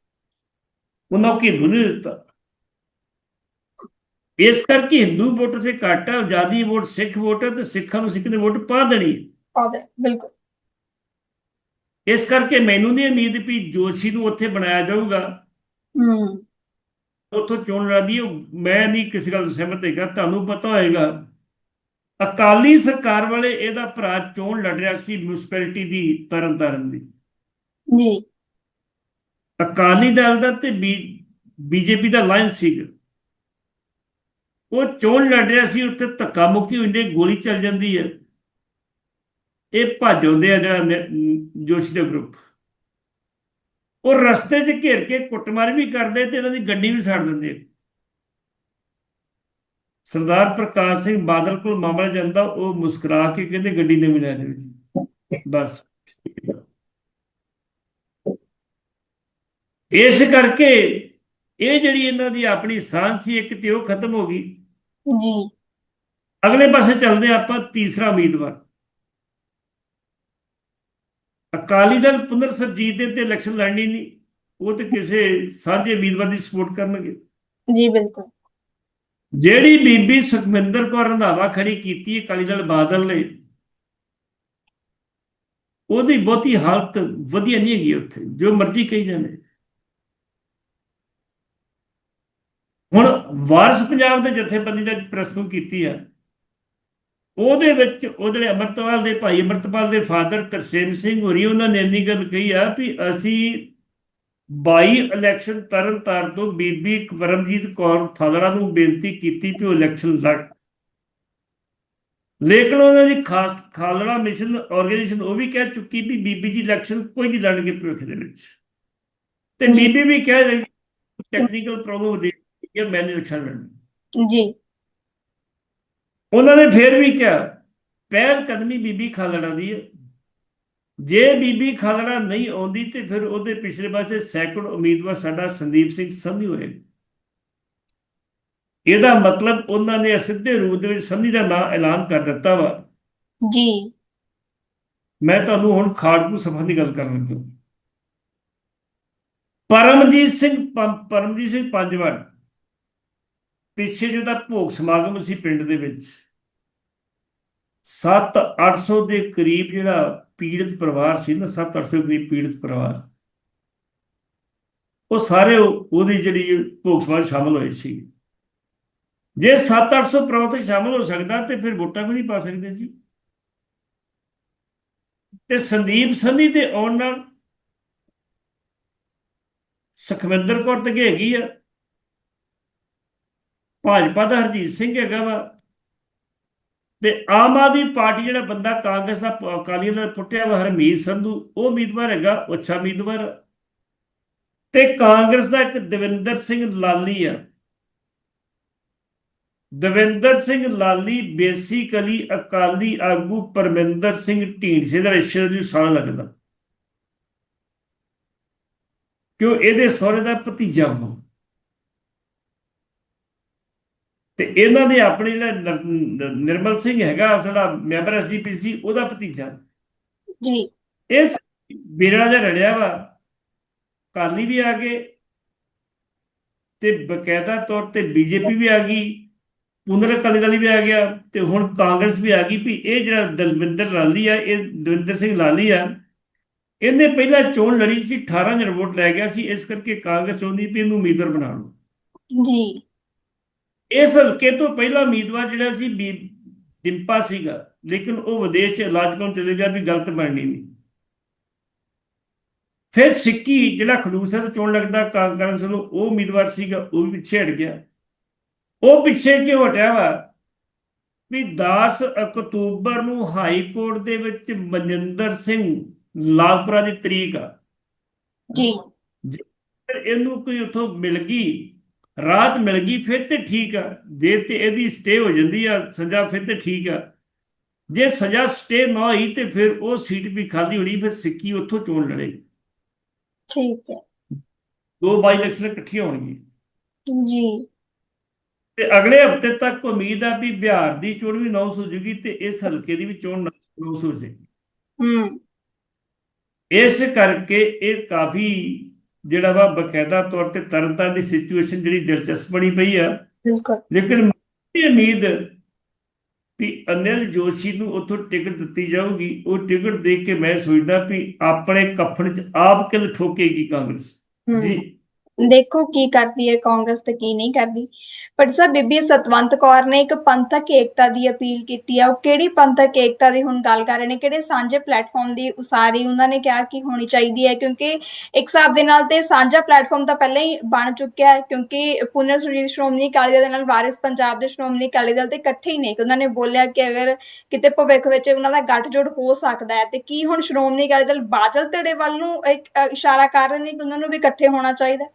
ਉਹਨਾਂ ਹਿੰਦੂ ਨਹੀਂ ਦਿੱਤਾ। ਇਸ ਕਰਕੇ ਹਿੰਦੂ ਵੋਟ ਤੇ ਘੱਟ ਆਜ਼ਾਦੀ ਵੋਟ ਸਿੱਖ ਵੋਟ ਹੈ ਤੇ ਸਿੱਖਾਂ ਨੂੰ ਸਿੱਖ ਨੇ ਵੋਟ ਪਾ ਦੇਣੀ ਹੈ। ਆਦਰ ਬਿਲਕੁਲ। ਇਸ ਕਰਕੇ ਮੈਨੂੰ ਨਹੀਂ ਉਮੀਦ ਵੀ ਜੋਸ਼ੀ ਨੂੰ ਉੱਥੇ ਬਣਾਇਆ ਜਾਊਗਾ। ਹੂੰ। ਉੱਥੋਂ ਚੋਣ ਲੜਦੀ ਮੈਂ ਨਹੀਂ ਕਿਸੇ ਗੱਲ ਸਹਿਮਤ ਹੈਗਾ ਤੁਹਾਨੂੰ ਪਤਾ ਹੋਏਗਾ। ਅਕਾਲੀ ਸਰਕਾਰ ਵਾਲੇ ਇਹਦਾ ਭਰਾ ਚੋਣ ਲੜ ਰਿਹਾ ਸੀ ਮਿਊਨਿਸਪੈਲਿਟੀ ਦੀ ਤਰਨਤਾਰਨ ਦੀ। ਜੀ। ਅਕਾਲੀ ਦਲ ਦਾ ਤੇ ਬੀਜੇਪੀ ਦਾ ਲਾਈਨ ਸੀਗਾ। ਉਹ ਚੋਣ ਲੜ ਰਿਹਾ ਸੀ ਉੱਥੇ ਧੱਕਾ ਮੁੱਕੀ ਹੁੰਦੀ ਗੋਲੀ ਚੱਲ ਜਾਂਦੀ ਹੈ। ਇਹ ਭੱਜ ਆਉਂਦੇ ਆ ਜਿਹੜਾ ਜੋਸ਼ੀ ਦਾ ਗਰੁੱਪ ਉਹ ਰਸਤੇ 'ਚ ਘੇਰ ਕੇ ਕੁੱਟਮਾਰ ਵੀ ਕਰਦੇ ਤੇ ਇਹਨਾਂ ਦੀ ਗੱਡੀ ਵੀ ਸਾੜ ਦਿੰਦੇ ਆ। ਸਰਦਾਰ ਪ੍ਰਕਾਸ਼ ਸਿੰਘ ਬਾਦਲ ਕੋਲ ਮਾਮਲਾ ਜਾਂਦਾ ਉਹ ਮੁਸਕਰਾ ਕੇ ਕਹਿੰਦੇ ਗੱਡੀ ਨਵੀਂ ਲੈ ਦੇ ਵਿੱਚ। ਬਸ। ਇਸ ਕਰਕੇ ਇਹ ਜਿਹੜੀ ਇਹਨਾਂ ਦੀ ਆਪਣੀ ਸਾਂਝ ਸੀ ਇੱਕ ਤੇ ਉਹ ਖਤਮ ਹੋ ਗਈ। ਜੀ। ਅਗਲੇ ਪਾਸੇ ਚੱਲਦੇ ਆਪਾਂ ਤੀਸਰਾ ਉਮੀਦਵਾਰ। ਅਕਾਲੀ ਦਲ ਪੁਨਰ ਸਰਜੀਤ ਦੇ ਤੇ ਇਲੈਕਸ਼ਨ ਲੜਨੀ ਨਹੀਂ ਉਹ ਤੇ ਕਿਸੇ ਸਾਂਝੇ ਉਮੀਦਵਾਰ ਦੀ ਸਪੋਰਟ ਕਰਨਗੇ। ਜੀ ਬਿਲਕੁਲ। ਜਿਹੜੀ ਬੀਬੀ ਸੁਖਮਿੰਦਰ ਕੌਰ ਰੰਧਾਵਾ ਖੜੀ ਕੀਤੀ ਅਕਾਲੀ ਦਲ ਬਾਦਲ ਨੇ, ਉਹਦੀ ਬਹੁਤੀ ਹਾਲਤ ਵਧੀਆ ਨਹੀਂ ਹੈਗੀ ਉੱਥੇ, ਜੋ ਮਰਜ਼ੀ ਕਹੀ ਜਾਂਦੇ ਹੁਣ ਵਾਰਸ ਪੰਜਾਬ ਦੇ ਜਥੇਬੰਦੀ ਦਾ ਪ੍ਰੈਸ ਕੀਤੀ ਆ। ਉਹਦੇ ਵਿੱਚ ਉਹ ਜਿਹੜੇ ਅਮਰਤਪਾਲ ਦੇ ਭਾਈ ਅਮਰਤਪਾਲ ਦੇ ਫਾਦਰ ਤਰਸੇਮ ਸਿੰਘ ਹੋਰੀ, ਉਹਨਾਂ ਨੇ ਇੰਨੀ ਗੱਲ ਕਹੀ ਆ ਵੀ ਅਸੀਂ 22 ਇਲੈਕਸ਼ਨ ਤਰਨ ਤਾਰਨ ਤੋਂ ਬੀਬੀ ਪਰਮਜੀਤ ਕੌਰ ਥਾਦੜਾ ਨੂੰ ਬੇਨਤੀ ਕੀਤੀ ਕਿ ਉਹ ਇਲੈਕਸ਼ਨ ਲੜ। ਲੇਕਿਨ ਉਹਨਾਂ ਦੀ ਖਾਸ ਖਾਲੜਾ ਮਿਸ਼ਨ ਆਰਗੇਨਾਈਜੇਸ਼ਨ ਉਹ ਵੀ ਕਹਿ ਚੁੱਕੀ ਵੀ ਬੀਬੀ ਜੀ ਇਲੈਕਸ਼ਨ ਕੋਈ ਨਹੀਂ ਲੜਨਗੇ ਭਵਿੱਖ ਦੇ ਵਿੱਚ। ਤੇ ਬੀਬੀ ਵੀ ਕਹਿ ਰਹੀ ਟੈਕਨੀਕਲ ਪ੍ਰੋਬਲਮ ਦੇ ਕਿ ਮੈਂ ਨਹੀਂ ਇਲੈਕਸ਼ਨ ਲੜਨੀ। ਜੀ। ਉਹਨਾਂ ਨੇ ਫੇਰ ਵੀ ਕਿਹਾ ਪਹਿਲ ਕਦਮੀ ਬੀਬੀ ਖਾਲੜਾ ਦੀ ਹੈ। ਜੇ ਬੀਬੀ ਖਾਲੜਾ ਨਹੀਂ ਆਉਂਦੀ ਤੇ ਫਿਰ ਉਹਦੇ ਪਿਛਲੇ ਪਾਸੇ ਸੈਕੰਡ ਉਮੀਦਵਾਰ ਸਾਡਾ ਸੰਦੀਪ ਸਿੰਘ ਸੰਧੀ ਹੋਏਗਾ ਇਹਦਾ ਮਤਲਬ ਉਹਨਾਂ ਨੇ ਸਿੱਧੇ ਰੂਪ ਦੇ ਵਿੱਚ ਸੰਧੀ ਦਾ ਨਾਮ ਐਲਾਨ ਕਰ ਦਿੱਤਾ ਵਾ। ਜੀ। ਮੈਂ ਤੁਹਾਨੂੰ ਹੁਣ ਖਾੜਕੂ ਸਭਾ ਦੀ ਗੱਲ ਕਰਨ ਲੱਗਾ ਪਰਮਜੀਤ ਸਿੰਘ ਪਰਮਜੀਤ ਸਿੰਘ ਪੰਜਵਾੜ ਪਿੱਛੇ ਜਿਹਦਾ ਭੋਗ ਸਮਾਗਮ ਸੀ ਪਿੰਡ ਦੇ ਵਿੱਚ। 7-800 ਦੇ ਕਰੀਬ ਜਿਹੜਾ ਪੀੜਤ ਪਰਿਵਾਰ ਸੀ ਨਾ 7-800 ਦੇ ਕਰੀਬ ਪੀੜਤ ਪਰਿਵਾਰ, ਉਹ ਸਾਰੇ ਉਹਦੀ ਜਿਹੜੀ ਭੋਗ ਸਭਾ 'ਚ ਸ਼ਾਮਲ ਹੋਏ ਸੀ। ਜੇ 7-800 ਪਰਿਵਾਰ ਤੋਂ ਸ਼ਾਮਲ ਹੋ ਸਕਦਾ ਤੇ ਫਿਰ ਵੋਟਾਂ ਵੀ ਨਹੀਂ ਪਾ ਸਕਦੇ ਸੀ ਤੇ ਸੰਦੀਪ ਸੰਧੀ ਦੇ ਆਉਣ ਨਾਲ ਸੁਖਵਿੰਦਰ ਕੌਰ ਤੇ ਹੈਗੀ ਆ। ਭਾਜਪਾ ਦਾ ਹਰਜੀਤ ਸਿੰਘ ਹੈਗਾ ਵਾ। ਤੇ ਆਮ ਆਦਮੀ ਪਾਰਟੀ ਜਿਹੜਾ ਬੰਦਾ ਕਾਂਗਰਸ ਦਾ, ਅਕਾਲੀ ਦਲ ਪੁੱਟਿਆ ਵਾ ਹਰਮੀਤ ਸੰਧੂ, ਉਹ ਉਮੀਦਵਾਰ ਹੈਗਾ ਉਹ ਅੱਛਾ ਉਮੀਦਵਾਰ। ਆ। ਤੇ ਕਾਂਗਰਸ ਦਾ ਇੱਕ ਦਵਿੰਦਰ ਸਿੰਘ ਲਾਲੀ ਆ। ਦਵਿੰਦਰ ਸਿੰਘ ਲਾਲੀ ਬੇਸਿਕਲੀ ਅਕਾਲੀ ਆਗੂ ਪਰਮਿੰਦਰ ਸਿੰਘ ਢੀਂਡਸੇ ਦਾ ਰਿਸ਼ਤੇ ਨੂੰ ਸਾਹ ਲੱਗਦਾ। ਕਿਉਂ? ਇਹਦੇ ਸਹੁਰੇ ਦਾ ਭਤੀਜਾ ਵਾ। ਤੇ ਇਹਨਾਂ ਦੇ ਆਪਣੇ ਜਿਹੜਾ ਨਿਰਮਲ ਸਿੰਘ ਹੈਗਾ ਸਾਡਾ ਮੈਂਬਰ ਐਸਜੀਪੀਸੀ ਉਹਦਾ ਭਤੀਜਾ। ਜੀ। ਇਸ ਬੇੜਾ ਜਿਹਾ ਰਲਿਆ ਵਾ ਕਾਲੀ ਵੀ ਆ ਗਏ ਤੇ ਬਕਾਇਦਾ ਤੌਰ ਤੇ ਬੀਜੇਪੀ ਵੀ ਆ ਗਈ ਪੁਨਰ ਅਕਾਲੀ ਦਲ ਵੀ ਆ ਗਿਆ ਤੇ ਹੁਣ ਕਾਂਗਰਸ ਵੀ ਆ ਗਈ ਵੀ ਇਹ ਜਿਹੜਾ ਦਲਵਿੰਦਰ ਲਾਲੀ ਆ ਇਹ ਦਵਿੰਦਰ ਸਿੰਘ ਲਾਲੀ ਆ ਇਹਨੇ ਪਹਿਲਾਂ ਚੋਣ ਲੜੀ ਸੀ 18 ਹਜ਼ਾਰ ਵੋਟ ਲੈ ਗਿਆ ਸੀ ਇਸ ਕਰਕੇ ਕਾਂਗਰਸ ਚਾਹੁੰਦੀ ਵੀ ਇਹਨੂੰ ਉਮੀਦਵਾਰ ਬਣਾ ਲਓ ਜੀ। ਇਸ ਹਲਕੇ ਤੋਂ ਪਹਿਲਾ ਉਮੀਦਵਾਰ ਜਿਹੜਾ ਸੀ ਡਿੰਪਾ ਸੀਗਾ ਲੇਕਿਨ ਉਹ ਵਿਦੇਸ਼ 'ਚ ਇਲਾਜ ਕਰਾਉਣ ਚਲੇ ਗਿਆ ਵੀ ਗਲਤ ਬਣਨੀ ਨਹੀਂ। ਫਿਰ ਸਿੱਕੀ ਜਿਹੜਾ ਖਡੂਰ ਤੋਂ ਚੋਣ ਲੱਗਦਾ ਕਾਂਗਰਸ ਨੂੰ ਉਹ ਉਮੀਦਵਾਰ ਸੀਗਾ ਉਹ ਵੀ ਪਿੱਛੇ ਹਟ ਗਿਆ। ਉਹ ਪਿੱਛੇ ਕਿਉਂ ਹਟਿਆ ਵਾ? ਵੀ 10 ਅਕਤੂਬਰ ਨੂੰ ਹਾਈ ਕੋਰਟ ਦੇ ਵਿੱਚ ਮਨਿੰਦਰ ਸਿੰਘ ਲਾਲਪੁਰਾ ਦੀ ਤਰੀਕ ਆ। ਜੀ। ਇਹਨੂੰ ਕੋਈ ਉਥੋਂ ਮਿਲ ਗਈ ਰਾਤ ਮਿਲ ਗਈ ਫਿਰ ਤੇ ਠੀਕ ਆ। ਜੇ ਤੇ ਇਹਦੀ ਸਟੇ ਹੋ ਜਾਂਦੀ ਆ ਸਜ਼ਾ ਫਿਰ ਤੇ ਠੀਕ ਆ। ਜੇ ਸਜ਼ਾ ਸਟੇ ਨਾ ਹੋਈ ਤੇ ਫਿਰ ਉਹ ਸੀਟ ਵੀ ਖਾਲੀ ਹੋਣੀ ਫਿਰ ਸਿੱਕੀ ਉੱਥੋਂ ਚੋਣ ਲੜੇ। ਠੀਕ ਹੈ ਦੋ ਬਾਈ ਇਲੈਕਸ਼ਨ ਇਕੱਠੀਆਂ ਹੋਣਗੀਆਂ। ਜੀ। ਤੇ ਅਗਲੇ ਹਫ਼ਤੇ ਤੱਕ ਉਮੀਦ ਆ ਵੀ ਬਿਹਾਰ ਦੀ ਚੋਣ ਵੀ ਅਨਾਉਂਸ ਹੋ ਜੂਗੀ ਤੇ ਇਸ ਹਲਕੇ ਦੀ ਵੀ ਚੋਣ ਅਨਾਉਂਸ ਹੋ ਜਾਏਗੀ ਹੂੰ। ਇਸ ਕਰਕੇ ਇਹ ਕਾਫੀ ਜਿਹੜਾ ਵਾ ਬਕਾਇਦਾ ਤੌਰ ਤੇ ਤਰਨਤਾਰਨ ਦੀ ਸਿਚੁਏਸ਼ਨ ਜਿਹੜੀ ਦਿਲਚਸਪ ਬਣੀ ਪਈ ਆ। ਬਿਲਕੁਲ। ਲੇਕਿਨ ਮੇਰੀ ਉਮੀਦ ਵੀ ਅਨਿਲ ਜੋਸ਼ੀ ਨੂੰ ਉੱਥੋਂ ਟਿਕਟ ਦਿੱਤੀ ਜਾਊਗੀ। ਉਹ ਟਿਕਟ ਦੇਖ ਕੇ ਮੈਂ ਸੋਚਦਾ ਵੀ ਆਪਣੇ ਕੱਫਣ 'ਚ ਆਪ ਕਿਲ ਠੋਕੇਗੀ ਕਾਂਗਰਸ। ਜੀ। ਦੇਖੋ ਕੀ ਕਰਦੀ ਹੈ ਕਾਂਗਰਸ ਤੇ ਕੀ ਨਹੀਂ ਕਰਦੀ। ਪਰ ਸਾਹਿਬ ਬੀਬੀ ਸਤਵੰਤ ਕੌਰ ਨੇ ਇੱਕ ਪੰਥਕ ਏਕਤਾ ਦੀ ਅਪੀਲ ਕੀਤੀ ਹੈ ਉਹ ਕਿਹੜੀ ਪੰਥਕ ਏਕਤਾ ਦੀ ਹੁਣ ਗੱਲ ਕਰ ਰਹੇ ਨੇ? ਕਿਹੜੇ ਸਾਂਝੇ ਪਲੇਟਫਾਰਮ ਦੀ ਉਸਾਰੀ ਉਹਨਾਂ ਨੇ ਕਿਹਾ ਕਿ ਹੋਣੀ ਚਾਹੀਦੀ ਹੈ? ਕਿਉਂਕਿ ਇੱਕ ਹਿਸਾਬ ਦੇ ਨਾਲ ਤੇ ਸਾਂਝਾ ਪਲੇਟਫਾਰਮ ਤਾਂ ਪਹਿਲਾਂ ਹੀ ਬਣ ਚੁੱਕਿਆ ਹੈ। ਕਿਉਂਕਿ ਪੁਨਰ ਸੁਰਜੀਤ ਸ਼੍ਰੋਮਣੀ ਅਕਾਲੀ ਦਲ ਦੇ ਨਾਲ ਵਾਰਿਸ ਪੰਜਾਬ ਦੇ ਸ਼੍ਰੋਮਣੀ ਅਕਾਲੀ ਦਲ ਤੇ ਇਕੱਠੇ ਹੀ ਨੇ। ਕਿ ਉਹਨਾਂ ਨੇ ਬੋਲਿਆ ਕਿ ਅਗਰ ਕਿਤੇ ਭਵਿੱਖ ਵਿੱਚ ਉਹਨਾਂ ਦਾ ਗੱਠਜੋੜ ਹੋ ਸਕਦਾ ਹੈ, ਤੇ ਕੀ ਹੁਣ ਸ਼੍ਰੋਮਣੀ ਅਕਾਲੀ ਦਲ ਬਾਦਲ ਧੜੇ ਵੱਲ ਨੂੰ ਇੱਕ ਇਸ਼ਾਰਾ ਕਰ ਰਹੇ ਨੇ ਕਿ ਉਹਨਾਂ ਨੂੰ ਵੀ ਇਕੱਠੇ ਹੋਣਾ ਚਾਹੀਦਾ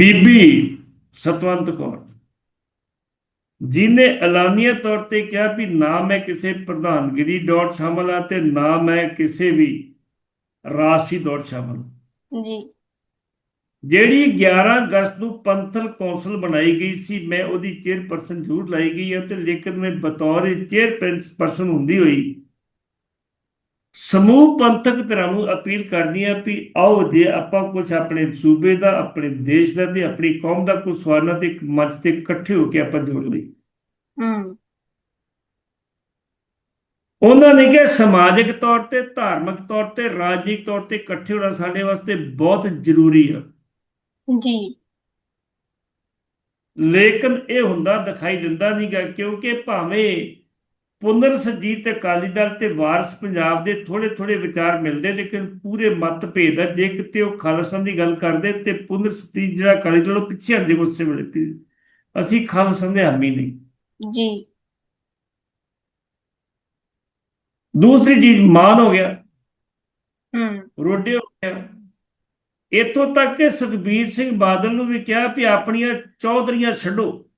ਬੀਬੀ ਸਤਵੰਤ ਕੌਰ ਜਿਨੇ ਐਲਾਨੀਆ ਤੌਰ ਤੇ ਕਿਹਾ ਵੀ ਨਾ ਮੈਂ ਕਿਸੇ ਪ੍ਰਧਾਨਗਿਰੀ ਦੌੜ ਸ਼ਾਮਲ ਆ ਤੇ ਨਾ ਮੈਂ ਕਿਸੇ ਵੀ ਰਾਸ਼ਟਰੀ ਦੌੜ ਸ਼ਾਮਲ। ਜੀ ਜਿਹੜੀ 11 ਅਗਸਤ ਨੂੰ ਪੰਥਲ ਕੌਂਸਲ ਬਣਾਈ ਗਈ ਸੀ ਮੈਂ ਉਹਦੀ ਚੇਅਰਪਰਸਨ ਜ਼ਰੂਰ ਲਾਈ ਗਈ ਹੈ ਤੇ ਲੇਕਿਨ ਮੈਂ ਬਤੌਰ ਚੇਅਰਪਰਸਨ ਹੁੰਦੀ ਹੋਈ ਸਮੂਹ ਪੰਥਕ ਧਿਰਾਂ ਨੂੰ ਅਪੀਲ ਕਰਦੀ ਆ ਵੀ ਆਓ ਜੇ ਆਪਾਂ ਕੁਝ ਆਪਣੇ ਸੂਬੇ ਦਾ ਆਪਣੇ ਦੇਸ਼ ਦਾ ਤੇ ਆਪਣੀ ਕੌਮ ਦਾ ਕੁਝ ਸਵਾਰਨਾ ਤੇ ਇੱਕ ਮੰਚ ਤੇ ਇਕੱਠੇ ਹੋ ਕੇ ਆਪਾਂ ਜੋੜ ਲਈ ਹੂੰ। ਉਹਨਾਂ ਨੇ ਕਿਹਾ ਸਮਾਜਿਕ ਤੌਰ ਤੇ ਧਾਰਮਿਕ ਤੌਰ ਤੇ ਰਾਜਨੀਤਿਕ ਤੌਰ ਤੇ ਇਕੱਠੇ ਹੋਣਾ ਸਾਡੇ ਵਾਸਤੇ ਬਹੁਤ ਜ਼ਰੂਰੀ ਆ। ਜੀ। ਲੇਕਿਨ ਇਹ ਹੁੰਦਾ ਦਿਖਾਈ ਦਿੰਦਾ ਨਹੀਂਗਾ ਕਿਉਂਕਿ ਭਾਵੇਂ ਪੁਨਰ ਸੁਰਜੀਤ ਅਕਾਲੀ ਦਲ ਤੇ ਵਾਰਸ ਪੰਜਾਬ ਦੇ ਥੋੜੇ ਥੋੜੇ ਵਿਚਾਰ ਮਿਲਦੇ ਲੇਕਿਨ ਪੂਰੇ ਮਤਭੇਦ ਆ। ਜੇ ਕਿਤੇ ਉਹ ਖਾਲਸਾ ਦੀ ਗੱਲ ਕਰਦੇ ਤੇ ਪੁਨਰ ਸੁਰਜੀਤ ਜਿਹੜਾ ਅਕਾਲੀ ਦਲ ਉਹ ਪਿੱਛੇ ਉਸੇ ਵੇਲੇ ਵੀ ਅਸੀਂ ਖਾਲਸਾ ਦੇ ਹਾਮੀ ਨਹੀਂ। ਜੀ। ਦੂਸਰੀ ਚੀਜ਼ ਮਾਨ ਹੋ ਗਿਆ। ਹੂੰ। ਰੋਡੇ ਹੋ ਗਿਆ। ਇੱਥੋਂ ਤੱਕ ਕਿ ਸੁਖਬੀਰ ਸਿੰਘ ਬਾਦਲ ਨੂੰ ਵੀ ਕਿਹਾ ਵੀ ਆਪਣੀਆਂ ਚੌਧਰੀਆਂ ਛੱਡੋ।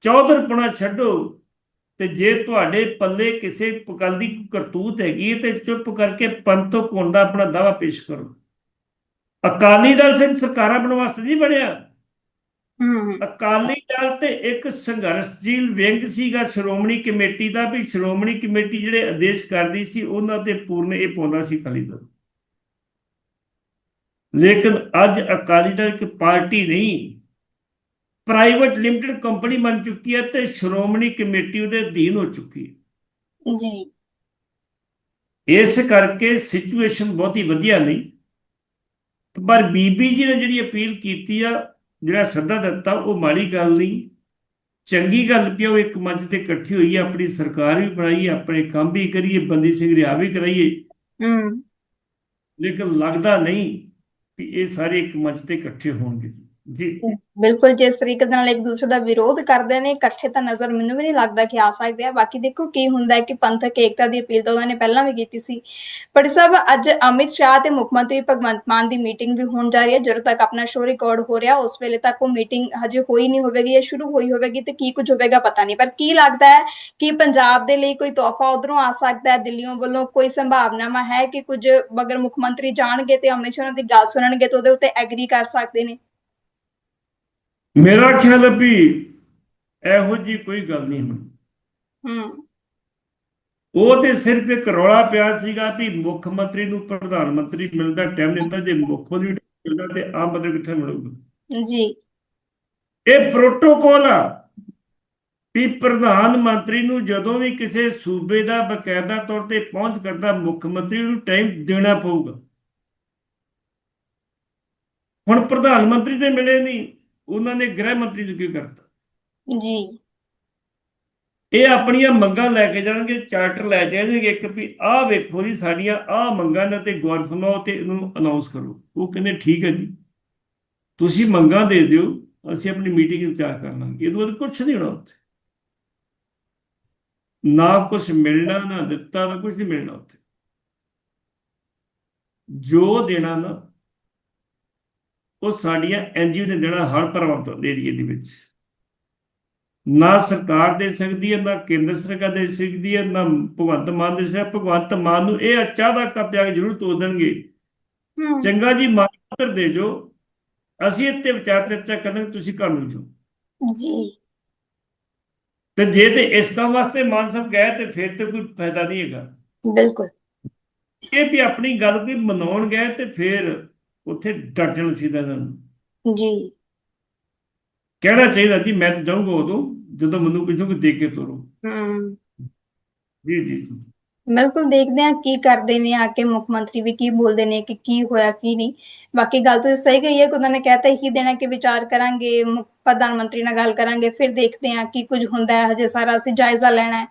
ਚੌਧਰਪਣਾ ਛੱਡੋ। ਤੇ ਜੇ ਤੁਹਾਡੇ ਪੱਲੇ ਕਿਸੇ ਪਕਲ ਦੀ ਕਰਤੂਤ ਹੈਗੀ ਤੇ ਚੁੱਪ ਕਰਕੇ ਪੰਥੋਂ ਕੋਣ ਦਾ ਆਪਣਾ ਦਾਵਾ ਪੇਸ਼ ਕਰੋ। ਅਕਾਲੀ ਦਲ ਸਿਰਫ ਸਰਕਾਰਾਂ ਬਣਾਉਣ ਵਾਸਤੇ ਨਹੀਂ ਬਣਿਆ। ਅਕਾਲੀ ਦਲ ਤੇ ਇੱਕ ਸੰਘਰਸ਼ਸ਼ੀਲ ਵਿੰਗ ਸੀਗਾ ਸ਼੍ਰੋਮਣੀ ਕਮੇਟੀ ਦਾ ਵੀ ਸ਼੍ਰੋਮਣੀ ਕਮੇਟੀ ਜਿਹੜੇ ਆਦੇਸ਼ ਕਰਦੀ ਸੀ ਉਹਨਾਂ ਤੇ ਪੂਰਨ ਇਹ ਪਾਉਂਦਾ ਸੀ ਅਕਾਲੀ ਦਲ। ਲੇਕਿਨ ਅੱਜ ਅਕਾਲੀ ਦਲ ਇੱਕ ਪਾਰਟੀ ਨਹੀਂ ਪ੍ਰਾਈਵੇਟ ਲਿਮਟਿਡ ਕੰਪਨੀ ਬਣ ਚੁੱਕੀ ਹੈ ਤੇ ਸ਼੍ਰੋਮਣੀ ਕਮੇਟੀ ਉਹਦੇ ਅਧੀਨ ਹੋ ਚੁੱਕੀ ਹੈ। ਜੀ। ਇਸ ਕਰਕੇ ਸਿਚੁਏਸ਼ਨ ਬਹੁਤੀ ਵਧੀਆ ਨਹੀਂ। ਪਰ ਬੀਬੀ ਜੀ ਨੇ ਜਿਹੜੀ ਅਪੀਲ ਕੀਤੀ ਆ ਜਿਹੜਾ ਸੱਦਾ ਦਿੱਤਾ ਉਹ ਮਾੜੀ ਗੱਲ ਨਹੀਂ। ਚੰਗੀ ਗੱਲ ਉਹ ਇੱਕ ਮੰਚ ਤੇ ਇਕੱਠੀ ਹੋਈ ਹੈ ਆਪਣੀ ਸਰਕਾਰ ਵੀ ਬਣਾਈ ਹੈ ਆਪਣੇ ਕੰਮ ਵੀ ਕਰੀਏ ਬੰਦੀ ਸਿੰਘ ਰਿਆ ਵੀ ਕਰਾਈਏ। ਹੂੰ। ਲੇਕਿਨ ਲੱਗਦਾ ਨਹੀਂ ਵੀ ਇਹ ਸਾਰੇ ਇੱਕ ਮੰਚ ਤੇ ਇਕੱਠੇ ਹੋਣਗੇ। ਜੀ। ਬਿਲਕੁਲ ਜਿਸ ਤਰੀਕੇ ਦੇ ਨਾਲ ਇੱਕ ਦੂਸਰੇ ਦਾ ਵਿਰੋਧ ਕਰਦੇ ਨੇ, ਇਕੱਠੇ ਤਾਂ ਨਜ਼ਰ ਮੈਨੂੰ ਵੀ ਨਹੀਂ ਲੱਗਦਾ ਕਿ ਆ ਸਕਦੇ ਆ। ਬਾਕੀ ਦੇਖੋ ਕੀ ਹੁੰਦਾ ਹੈ ਕਿ ਪੰਥਕ ਏਕਤਾ ਦੀ ਅਪੀਲ ਤਾਂ ਉਹਨਾਂ ਨੇ ਪਹਿਲਾਂ ਵੀ ਕੀਤੀ ਸੀ। ਪਰ ਸਭ ਅੱਜ ਅਮਿਤ ਸ਼ਾਹ ਤੇ ਮੁੱਖ ਮੰਤਰੀ ਭਗਵੰਤ ਮਾਨ ਦੀ ਮੀਟਿੰਗ ਵੀ ਹੋਣ ਜਾ ਰਹੀ ਹੈ। ਜਦੋਂ ਤੱਕ ਆਪਣਾ ਸ਼ੋਅ ਰਿਕਾਰਡ ਹੋ ਰਿਹਾ, ਉਸ ਵੇਲੇ ਤੱਕ ਉਹ ਮੀਟਿੰਗ ਹਜੇ ਹੋਈ ਨਹੀਂ ਹੋਵੇਗੀ ਜਾਂ ਸ਼ੁਰੂ ਹੋਈ ਹੋਵੇਗੀ ਤੇ ਕੀ ਕੁਝ ਹੋਵੇਗਾ ਪਤਾ ਨਹੀਂ। ਪਰ ਕੀ ਲੱਗਦਾ ਹੈ ਕਿ ਪੰਜਾਬ ਦੇ ਲਈ ਕੋਈ ਤੋਹਫਾ ਉਧਰੋਂ ਆ ਸਕਦਾ ਹੈ? ਦਿੱਲੀੋਂ ਵੱਲੋਂ ਕੋਈ ਸੰਭਾਵਨਾਵਾਂ ਹੈ ਕਿ ਕੁਝ ਅਗਰ ਮੁੱਖ ਮੰਤਰੀ ਜਾਣਗੇ ਤੇ ਅਮਿਤ ਸ਼ਾਹ ਉਹਨਾਂ ਦੀ ਗੱਲ ਸੁਣਨਗੇ ਤੇ ਉਹਦੇ ਉੱਤੇ ਐਗਰੀ ਕਰ ਸਕਦੇ ਨੇ? ਮੇਰਾ ਖਿਆਲ ਹੈ ਵੀ ਇਹੋ ਜੀ ਕੋਈ ਗੱਲ ਨਹੀਂ ਹੋਣੀ। ਹੂੰ। ਉਹ ਤੇ ਸਿਰਫ ਇੱਕ ਰੌਲਾ ਪਿਆ ਸੀਗਾ ਵੀ ਮੁੱਖ ਮੰਤਰੀ ਨੂੰ ਪ੍ਰਧਾਨ ਮੰਤਰੀ ਮਿਲਦਾ ਟਾਈਮ ਦਿੰਦਾ ਜੇ ਮੁੱਖ ਮੰਤਰੀ ਮਿਲਦਾ ਤੇ ਆਮ ਬੰਦੇ ਕਿੱਥੇ ਮਿਲੂਗਾ? ਜੀ। ਇਹ ਪ੍ਰੋਟੋਕੋਲ ਆ ਵੀ ਪ੍ਰਧਾਨ ਮੰਤਰੀ ਨੂੰ ਜਦੋਂ ਵੀ ਕਿਸੇ ਸੂਬੇ ਦਾ ਬਕਾਇਦਾ ਤੌਰ ਤੇ ਪਹੁੰਚ ਕਰਦਾ ਮੁੱਖ ਮੰਤਰੀ ਨੂੰ ਟਾਈਮ ਦੇਣਾ ਪਊਗਾ। ਹੁਣ ਪ੍ਰਧਾਨ ਮੰਤਰੀ ਤੇ ਮਿਲੇ ਨਹੀਂ। ਉਹਨਾਂ ਨੇ ਗ੍ਰਹਿ ਮੰਤਰੀ ਨੂੰ ਕੀ ਕਰਤਾ? ਜੀ। ਇਹ ਆਪਣੀਆਂ ਮੰਗਾਂ ਲੈ ਕੇ ਜਾਣਗੇ ਚਾਰਟਰ ਲੈ ਜਾਣਗੇ ਇੱਕ ਵੀ ਆਹ ਵੇਖੋ ਜੀ ਸਾਡੀਆਂ ਆਹ ਮੰਗਾਂ ਨੇ ਤੇ ਗੌਰ ਫਰਮਾਓ ਤੇ ਇਹਨੂੰ ਅਨਾਉਂਸ ਕਰੋ। ਉਹ ਕਹਿੰਦੇ ਠੀਕ ਹੈ ਜੀ। ਤੁਸੀਂ ਮੰਗਾਂ ਦੇ ਦਿਓ ਅਸੀਂ ਆਪਣੀ ਮੀਟਿੰਗ ਵਿੱਚ ਵਿਚਾਰ ਕਰ ਲਾਂਗੇ ਇਹਦੇ ਬਾਅਦ ਕੁਝ ਨਹੀਂ ਹੋਣਾ ਉੱਥੇ। ਨਾ ਕੁਝ ਮਿਲਣਾ ਨਾ ਦਿੱਤਾ ਨਾ ਕੁਝ ਨਹੀਂ ਮਿਲਣਾ ਉੱਥੇ। ਜੋ ਦੇਣਾ ਨਾ ਉਹ ਸਾਡੀਆਂ ਐਨਜੀਓ ਨੇ ਦੇਣਾ ਹਰ ਪ੍ਰਭਾਵਿਤ ਏਰੀਏ ਦੇ ਵਿੱਚ। ਨਾ ਸਰਕਾਰ ਦੇ ਸਕਦੀ ਹੈ ਨਾ ਕੇਂਦਰ ਸਰਕਾਰ ਦੇ ਸਕਦੀ ਹੈ ਨਾ ਭਗਵੰਤ ਮਾਨ ਦੇ ਸਕਦੀ। ਭਗਵੰਤ ਮਾਨ ਨੂੰ ਇਹ ਚਾਹ ਦਾ ਕੱਪ ਪਿਆ ਕੇ ਜ਼ਰੂਰ ਤੋੜ ਦੇਣਗੇ। ਚੰਗਾ ਜੀ ਮਾਤਰ ਦੇ ਜੋ ਅਸੀਂ ਇੱਥੇ ਵਿਚਾਰ ਚਰਚਾ ਕਰਾਂਗੇ ਤੁਸੀਂ ਘਰ ਨੂੰ ਜਾਓ। ਜੀ। ਤੇ ਜੇ ਤੇ ਇਸ ਕੰਮ ਵਾਸਤੇ ਮਾਨ ਸਾਹਿਬ ਗਏ ਤੇ ਫਿਰ ਤੇ ਕੋਈ ਫਾਇਦਾ ਨਹੀਂ ਹੈਗਾ। ਬਿਲਕੁਲ। ਇਹ ਵੀ ਆਪਣੀ ਗੱਲ ਕੋਈ ਮਨਾਉਣ ਗਏ ਤੇ ਫਿਰ ਉੱਥੇ ਡਟ ਜਾਣਾ ਚਾਹੀਦਾ ਇਹਨਾਂ ਨੂੰ। ਜੀ। ਕਹਿਣਾ ਚਾਹੀਦਾ ਜੀ ਮੈਂ ਤਾਂ ਜਾਊਂਗਾ ਉਦੋਂ ਜਦੋਂ ਮੈਨੂੰ ਕਿਸੇ ਨੂੰ ਦੇ ਕੇ ਤੋਰੋ। ਹਮ। ਜੀ ਜੀ ਬਿਲਕੁਲ ਦੇਖਦੇ ਹਾਂ ਕੀ ਕਰਦੇ ਨੇ ਆ ਕੇ ਮੁੱਖ ਮੰਤਰੀ ਵੀ ਕੀ ਬੋਲਦੇ ਨੇ ਕਿ ਕੀ ਹੋਇਆ ਕੀ ਨਹੀਂ। ਬਾਕੀ ਗੱਲ ਤਾਂ ਸਹੀ ਗਈ ਹੈ ਕਿ ਉਹਨਾਂ ਨੇ ਕਹਿਤਾ ਹੀ ਦੇਣਾ ਕਿ ਵਿਚਾਰ ਕਰਾਂਗੇ ਮੁੱਖ ਪ੍ਰਧਾਨ ਮੰਤਰੀ ਨਾਲ ਗੱਲ ਕਰਾਂਗੇ ਫਿਰ ਦੇਖਦੇ ਹਾਂ ਕੀ ਕੁਝ ਹੁੰਦਾ ਹੈ। ਹਜੇ ਸਾਰਾ ਅਸੀਂ ਜਾਇਜ਼ਾ ਲੈਣਾ ਹੈ।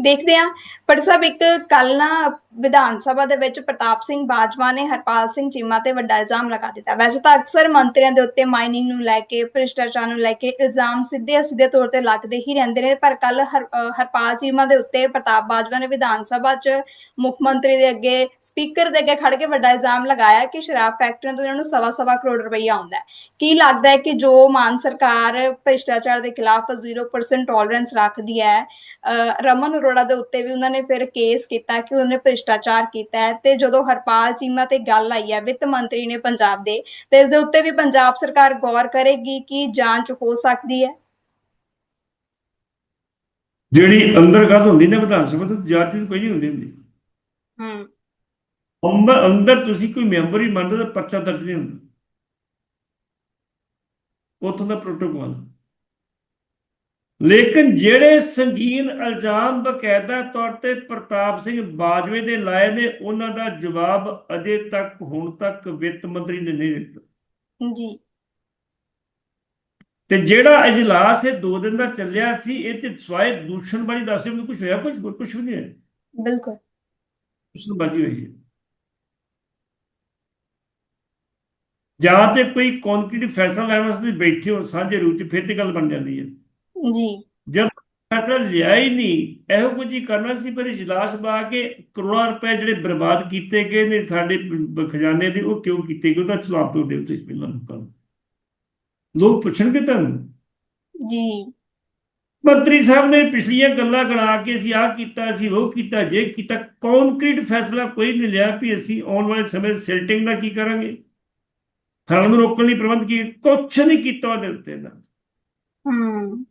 ਦੇਖਦੇ ਹਾਂ। ਪਰ ਸਭ ਇੱਕ ਕੱਲ ਨਾ ਵਿਧਾਨ ਸਭਾ ਦੇ ਵਿੱਚ ਪ੍ਰਤਾਪ ਸਿੰਘ ਬਾਜਵਾ ਨੇ ਹਰਪਾਲ ਸਿੰਘ ਚੀਮਾ ਤੇ ਵੱਡਾ ਇਲਜ਼ਾਮ ਲਗਾ ਦਿੱਤਾ। ਵੈਸੇ ਤਾਂ ਅਕਸਰ ਮੰਤਰੀਆਂ ਦੇ ਉੱਤੇ ਮਾਈਨਿੰਗ ਨੂੰ ਲੈ ਕੇ, ਭ੍ਰਿਸ਼ਟਾਚਾਰ ਨੂੰ ਲੈ ਕੇ ਇਲਜ਼ਾਮ ਸਿੱਧੇ ਸਿੱਧੇ ਤੌਰ ਤੇ ਲੱਗਦੇ ਹੀ ਰਹਿੰਦੇ ਨੇ, ਪਰ ਕੱਲ ਹਰਪਾਲ ਚੀਮਾ ਦੇ ਉੱਤੇ ਪ੍ਰਤਾਪ ਬਾਜਵਾ ਨੇ ਵਿਧਾਨ ਸਭਾ 'ਚ ਮੁੱਖ ਮੰਤਰੀ ਦੇ ਅੱਗੇ, ਸਪੀਕਰ ਦੇ ਅੱਗੇ ਖੜ ਕੇ ਵੱਡਾ ਇਲਜ਼ਾਮ ਲਗਾਇਆ ਕਿ ਸ਼ਰਾਬ ਫੈਕਟਰੀਆਂ ਤੋਂ ਇਹਨਾਂ ਨੂੰ ਸਵਾ ਸਵਾ ਕਰੋੜ ਰੁਪਈਆ ਆਉਂਦਾ ਹੈ। ਕੀ ਲੱਗਦਾ ਹੈ ਕਿ ਜੋ ਮਾਨ ਸਰਕਾਰ ਭ੍ਰਿਸ਼ਟਾਚਾਰ ਦੇ ਖਿਲਾਫ 0% ਟੋਲਰੈਂਸ ਰੱਖਦੀ ਹੈ, ਅਹ ਰਮਨ ਅਰੋੜਾ ਦੇ ਉੱਤੇ ਵੀ ਉਹਨਾਂ ਨੇ ਫਿਰ ਕੇਸ ਕੀਤਾ ਕਿ ਉਹਨੇ ਭ੍ਰਿਸ਼ਟਾਚਾਰ ਕੀਤਾ ਹੈ ਤੇ ਜਦੋਂ ਹਰਪਾਲ ਚੀਮਾ ਤੇ ਗੱਲ ਆਈ ਹੈ ਵਿੱਤ ਮੰਤਰੀ ਨੇ ਪੰਜਾਬ ਦੇ ਤੇ ਇਸ ਦੇ ਉੱਤੇ ਵੀ ਪੰਜਾਬ ਸਰਕਾਰ ਗੌਰ ਕਰੇਗੀ ਕਿ ਜਾਂਚ ਹੋ ਸਕਦੀ ਹੈ? ਜਿਹੜੀ ਅੰਦਰ ਗੱਲ ਹੁੰਦੀ ਨਾ ਵਿਧਾਨ ਸਭਾ ਤੋਂ ਜਾਤੀ ਕੋਈ ਨਹੀਂ ਹੁੰਦੀ ਹੁੰਦੀ। ਹੂੰ। ਅੰਦਰ ਅੰਦਰ ਤੁਸੀਂ ਕੋਈ ਮੈਂਬਰ ਹੀ ਮੰਨਦੇ ਤਾਂ ਪਰਚਾ ਦਰਜ ਨਹੀਂ ਹੁੰਦਾ। ਉੱਥੋਂ ਦਾ ਪ੍ਰੋਟੋਕਾਲ ਲੇਕਿਨ ਜਿਹੜੇ ਸੰਗੀਨ ਇਲਜ਼ਾਮ ਬਕਾਇਦਾ ਤੌਰ ਤੇ ਪ੍ਰਤਾਪ ਸਿੰਘ ਬਾਜਵੇ ਦੇ ਲਾਏ ਨੇ ਉਹਨਾਂ ਦਾ ਜਵਾਬ ਅਜੇ ਤੱਕ ਹੁਣ ਤੱਕ ਵਿੱਤ ਮੰਤਰੀ ਨੇ ਨਹੀਂ ਦਿੱਤਾ। ਜੀ। ਤੇ ਜਿਹੜਾ ਇਜਲਾਸ ਇਹ ਦੋ ਦਿਨ ਦਾ ਚੱਲਿਆ ਸੀ ਇਹ ਤੇ ਸਵਾਏ ਦੂਸ਼ਣ ਵਾਲੀ ਦੱਸਦੇ ਮੈਨੂੰ ਕੁਝ ਹੋਇਆ ਕੁਝ ਕੁਝ ਵੀ ਨਹੀਂ ਹੋਇਆ? ਬਿਲਕੁਲ। ਦੂਸ਼ਣਬਾਜ਼ੀ ਹੋਈ ਹੈ। ਜਾਂ ਤੇ ਕੋਈ ਕੰਕਰੀਟ ਫੈਸਲਾ ਲੈਣ ਵਾਸਤੇ ਬੈਠੇ ਹੋ ਸਾਂਝੇ ਰੂਪ ਚ ਫਿਰ ਤੇ ਗੱਲ ਬਣ ਜਾਂਦੀ ਹੈ। ਜੀ। ਜਦ ਫੈਸਲਾ ਲਿਆ ਹੀ ਨਹੀਂ ਇਹੋ ਕੁਝ ਹੀ ਕਰਨਾ ਸੀ ਪਰ ਇਜਲਾਸ ਬਾ ਕੇ ਕਰੋੜਾਂ ਰੁਪਏ ਜਿਹੜੇ ਬਰਬਾਦ ਕੀਤੇ ਗਏ ਨੇ ਸਾਡੇ ਖਜ਼ਾਨੇ ਦੇ ਉਹ ਕਿਉਂ ਕੀਤੇ ਗਏ? ਉਹਦਾ ਜਵਾਬ ਦਿਓ ਦਿਓ ਤੁਸੀਂ ਪਹਿਲਾਂ ਲੋਕਾਂ ਨੂੰ ਲੋਕ ਪੁੱਛਣਗੇ ਤੁਹਾਨੂੰ? ਜੀ। ਮੰਤਰੀ ਸਾਹਿਬ ਨੇ ਪਿਛਲੀਆਂ ਗੱਲਾਂ ਗਣਾ ਕੇ ਅਸੀਂ ਆਹ ਕੀਤਾ ਅਸੀਂ ਉਹ ਕੀਤਾ ਜੇ ਕੀਤਾ ਕੰਕਰੀਟ ਫੈਸਲਾ ਕੋਈ ਨਹੀਂ ਲਿਆ ਵੀ ਅਸੀਂ ਆਉਣ ਵਾਲੇ ਸਮੇਂ ਸਿਲਟਿੰਗ ਦਾ ਕੀ ਕਰਾਂਗੇ? ਹੜ੍ਹ ਨੂੰ ਰੋਕਣ ਲਈ ਪ੍ਰਬੰਧ ਕੀ ਕੁਛ ਨਹੀਂ ਕੀਤਾ ਉਹਦੇ ਉੱਤੇ ਨਾ। ਹੂੰ।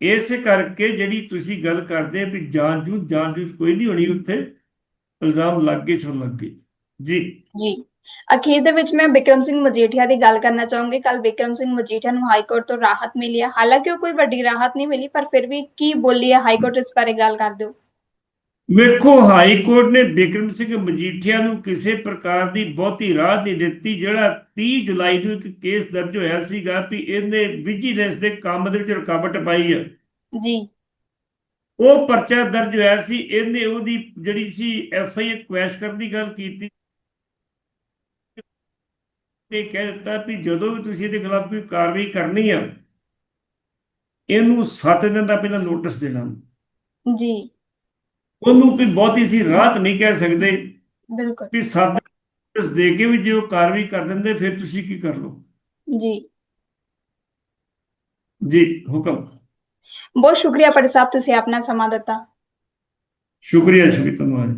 ਇਸੇ ਕਰਕੇ ਜਿਹੜੀ ਤੁਸੀਂ ਗੱਲ ਕਰਦੇ ਵੀ ਜਾਂਚ ਜੂ ਜਾਂਚ ਜੂ ਕੋਈ ਨਹੀਂ ਹੋਣੀ ਉੱਥੇ, ਇਲਜ਼ਾਮ ਲੱਗ ਗਏ ਸੋ ਲੱਗ ਗਏ। ਜੀ। ਜੀ। ਅਖੀਰ ਦੇ ਵਿੱਚ ਮੈਂ ਵਿਕਰਮ ਸਿੰਘ ਮਜੀਠੀਆ ਦੀ ਗੱਲ ਕਰਨਾ ਚਾਹੂੰਗੀ। ਕੱਲ ਵਿਕਰਮ ਸਿੰਘ ਮਜੀਠੀਆ ਨੂੰ ਹਾਈ ਕੋਰਟ ਤੋਂ ਰਾਹਤ ਮਿਲੀ ਹੈ ਹਾਲਾਂਕਿ ਉਹ ਕੋਈ ਵੱਡੀ ਰਾਹਤ ਨਹੀਂ ਮਿਲੀ, ਪਰ ਫਿਰ ਵੀ ਕੀ ਬੋਲੀ ਹੈ ਹਾਈ ਕੋਰਟ ਇਸ ਬਾਰੇ ਗੱਲ ਕਰ ਦਿਓ। ਵੇਖੋ ਹਾਈ ਕੋਰਟ ਨੇ ਬਿਕਰਮ ਸਿੰਘ ਮਜੀਠੀਆ ਨੂੰ ਕਿਸੇ ਪ੍ਰਕਾਰ ਦੀ ਬਹੁਤੀ ਰਾਹ ਨਹੀਂ ਦਿੱਤੀ ਜਿਹੜਾ 30 ਜੁਲਾਈ ਨੂੰ ਇੱਕ ਕੇਸ ਦਰਜ ਹੋਇਆ ਸੀਗਾ ਵੀ ਇਹਨੇ ਵਿਜੀਲੈਂਸ ਦੇ ਕੰਮ ਦੇ ਵਿੱਚ ਰੁਕਾਵਟ ਪਾਈ ਹੈ ਜੀ। ਉਹ ਪਰਚਾ ਦਰਜ ਹੋਇਆ ਸੀ ਇਹਨੇ ਉਹਦੀ ਜਿਹੜੀ ਸੀ ਐਫ ਆਈ ਕੁਐਸ਼ ਕਰਨ ਦੀ ਗੱਲ ਕੀਤੀ। ਤੇ ਕਹਿ ਦਿੱਤਾ ਵੀ ਜਦੋਂ ਵੀ ਤੁਸੀਂ ਇਹਦੇ ਖਿਲਾਫ ਕੋਈ ਕਾਰਵਾਈ ਕਰਨੀ ਆ ਇਹਨੂੰ 7 ਦਿਨ ਦਾ ਪਹਿਲਾਂ ਨੋਟਿਸ ਦੇਣਾ। ਜੀ। ਉਹਨੂੰ ਕੋਈ ਬਹੁਤੀ ਸੀ ਰਾਹਤ ਨਹੀਂ ਕਹਿ ਸਕਦੇ। ਬਿਲਕੁਲ। ਵੀ 7 ਨੋਟਿਸ ਦੇ ਕੇ ਵੀ ਜੇ ਉਹ ਕਾਰਵਾਈ ਕਰ ਦਿੰਦੇ ਫਿਰ ਤੁਸੀਂ ਕੀ ਕਰ ਲਓ? ਜੀ। ਜੀ ਹੁਕਮ। ਬਹੁਤ ਸ਼ੁਕਰੀਆ ਪਟੇ ਸਾਹਿਬ ਤੁਸੀਂ ਆਪਣਾ ਸਮਾਂ ਦਿੱਤਾ। ਸ਼ੁਕਰੀਆ ਸ਼ੁਕਰੀਆ ਧੰਨਵਾਦ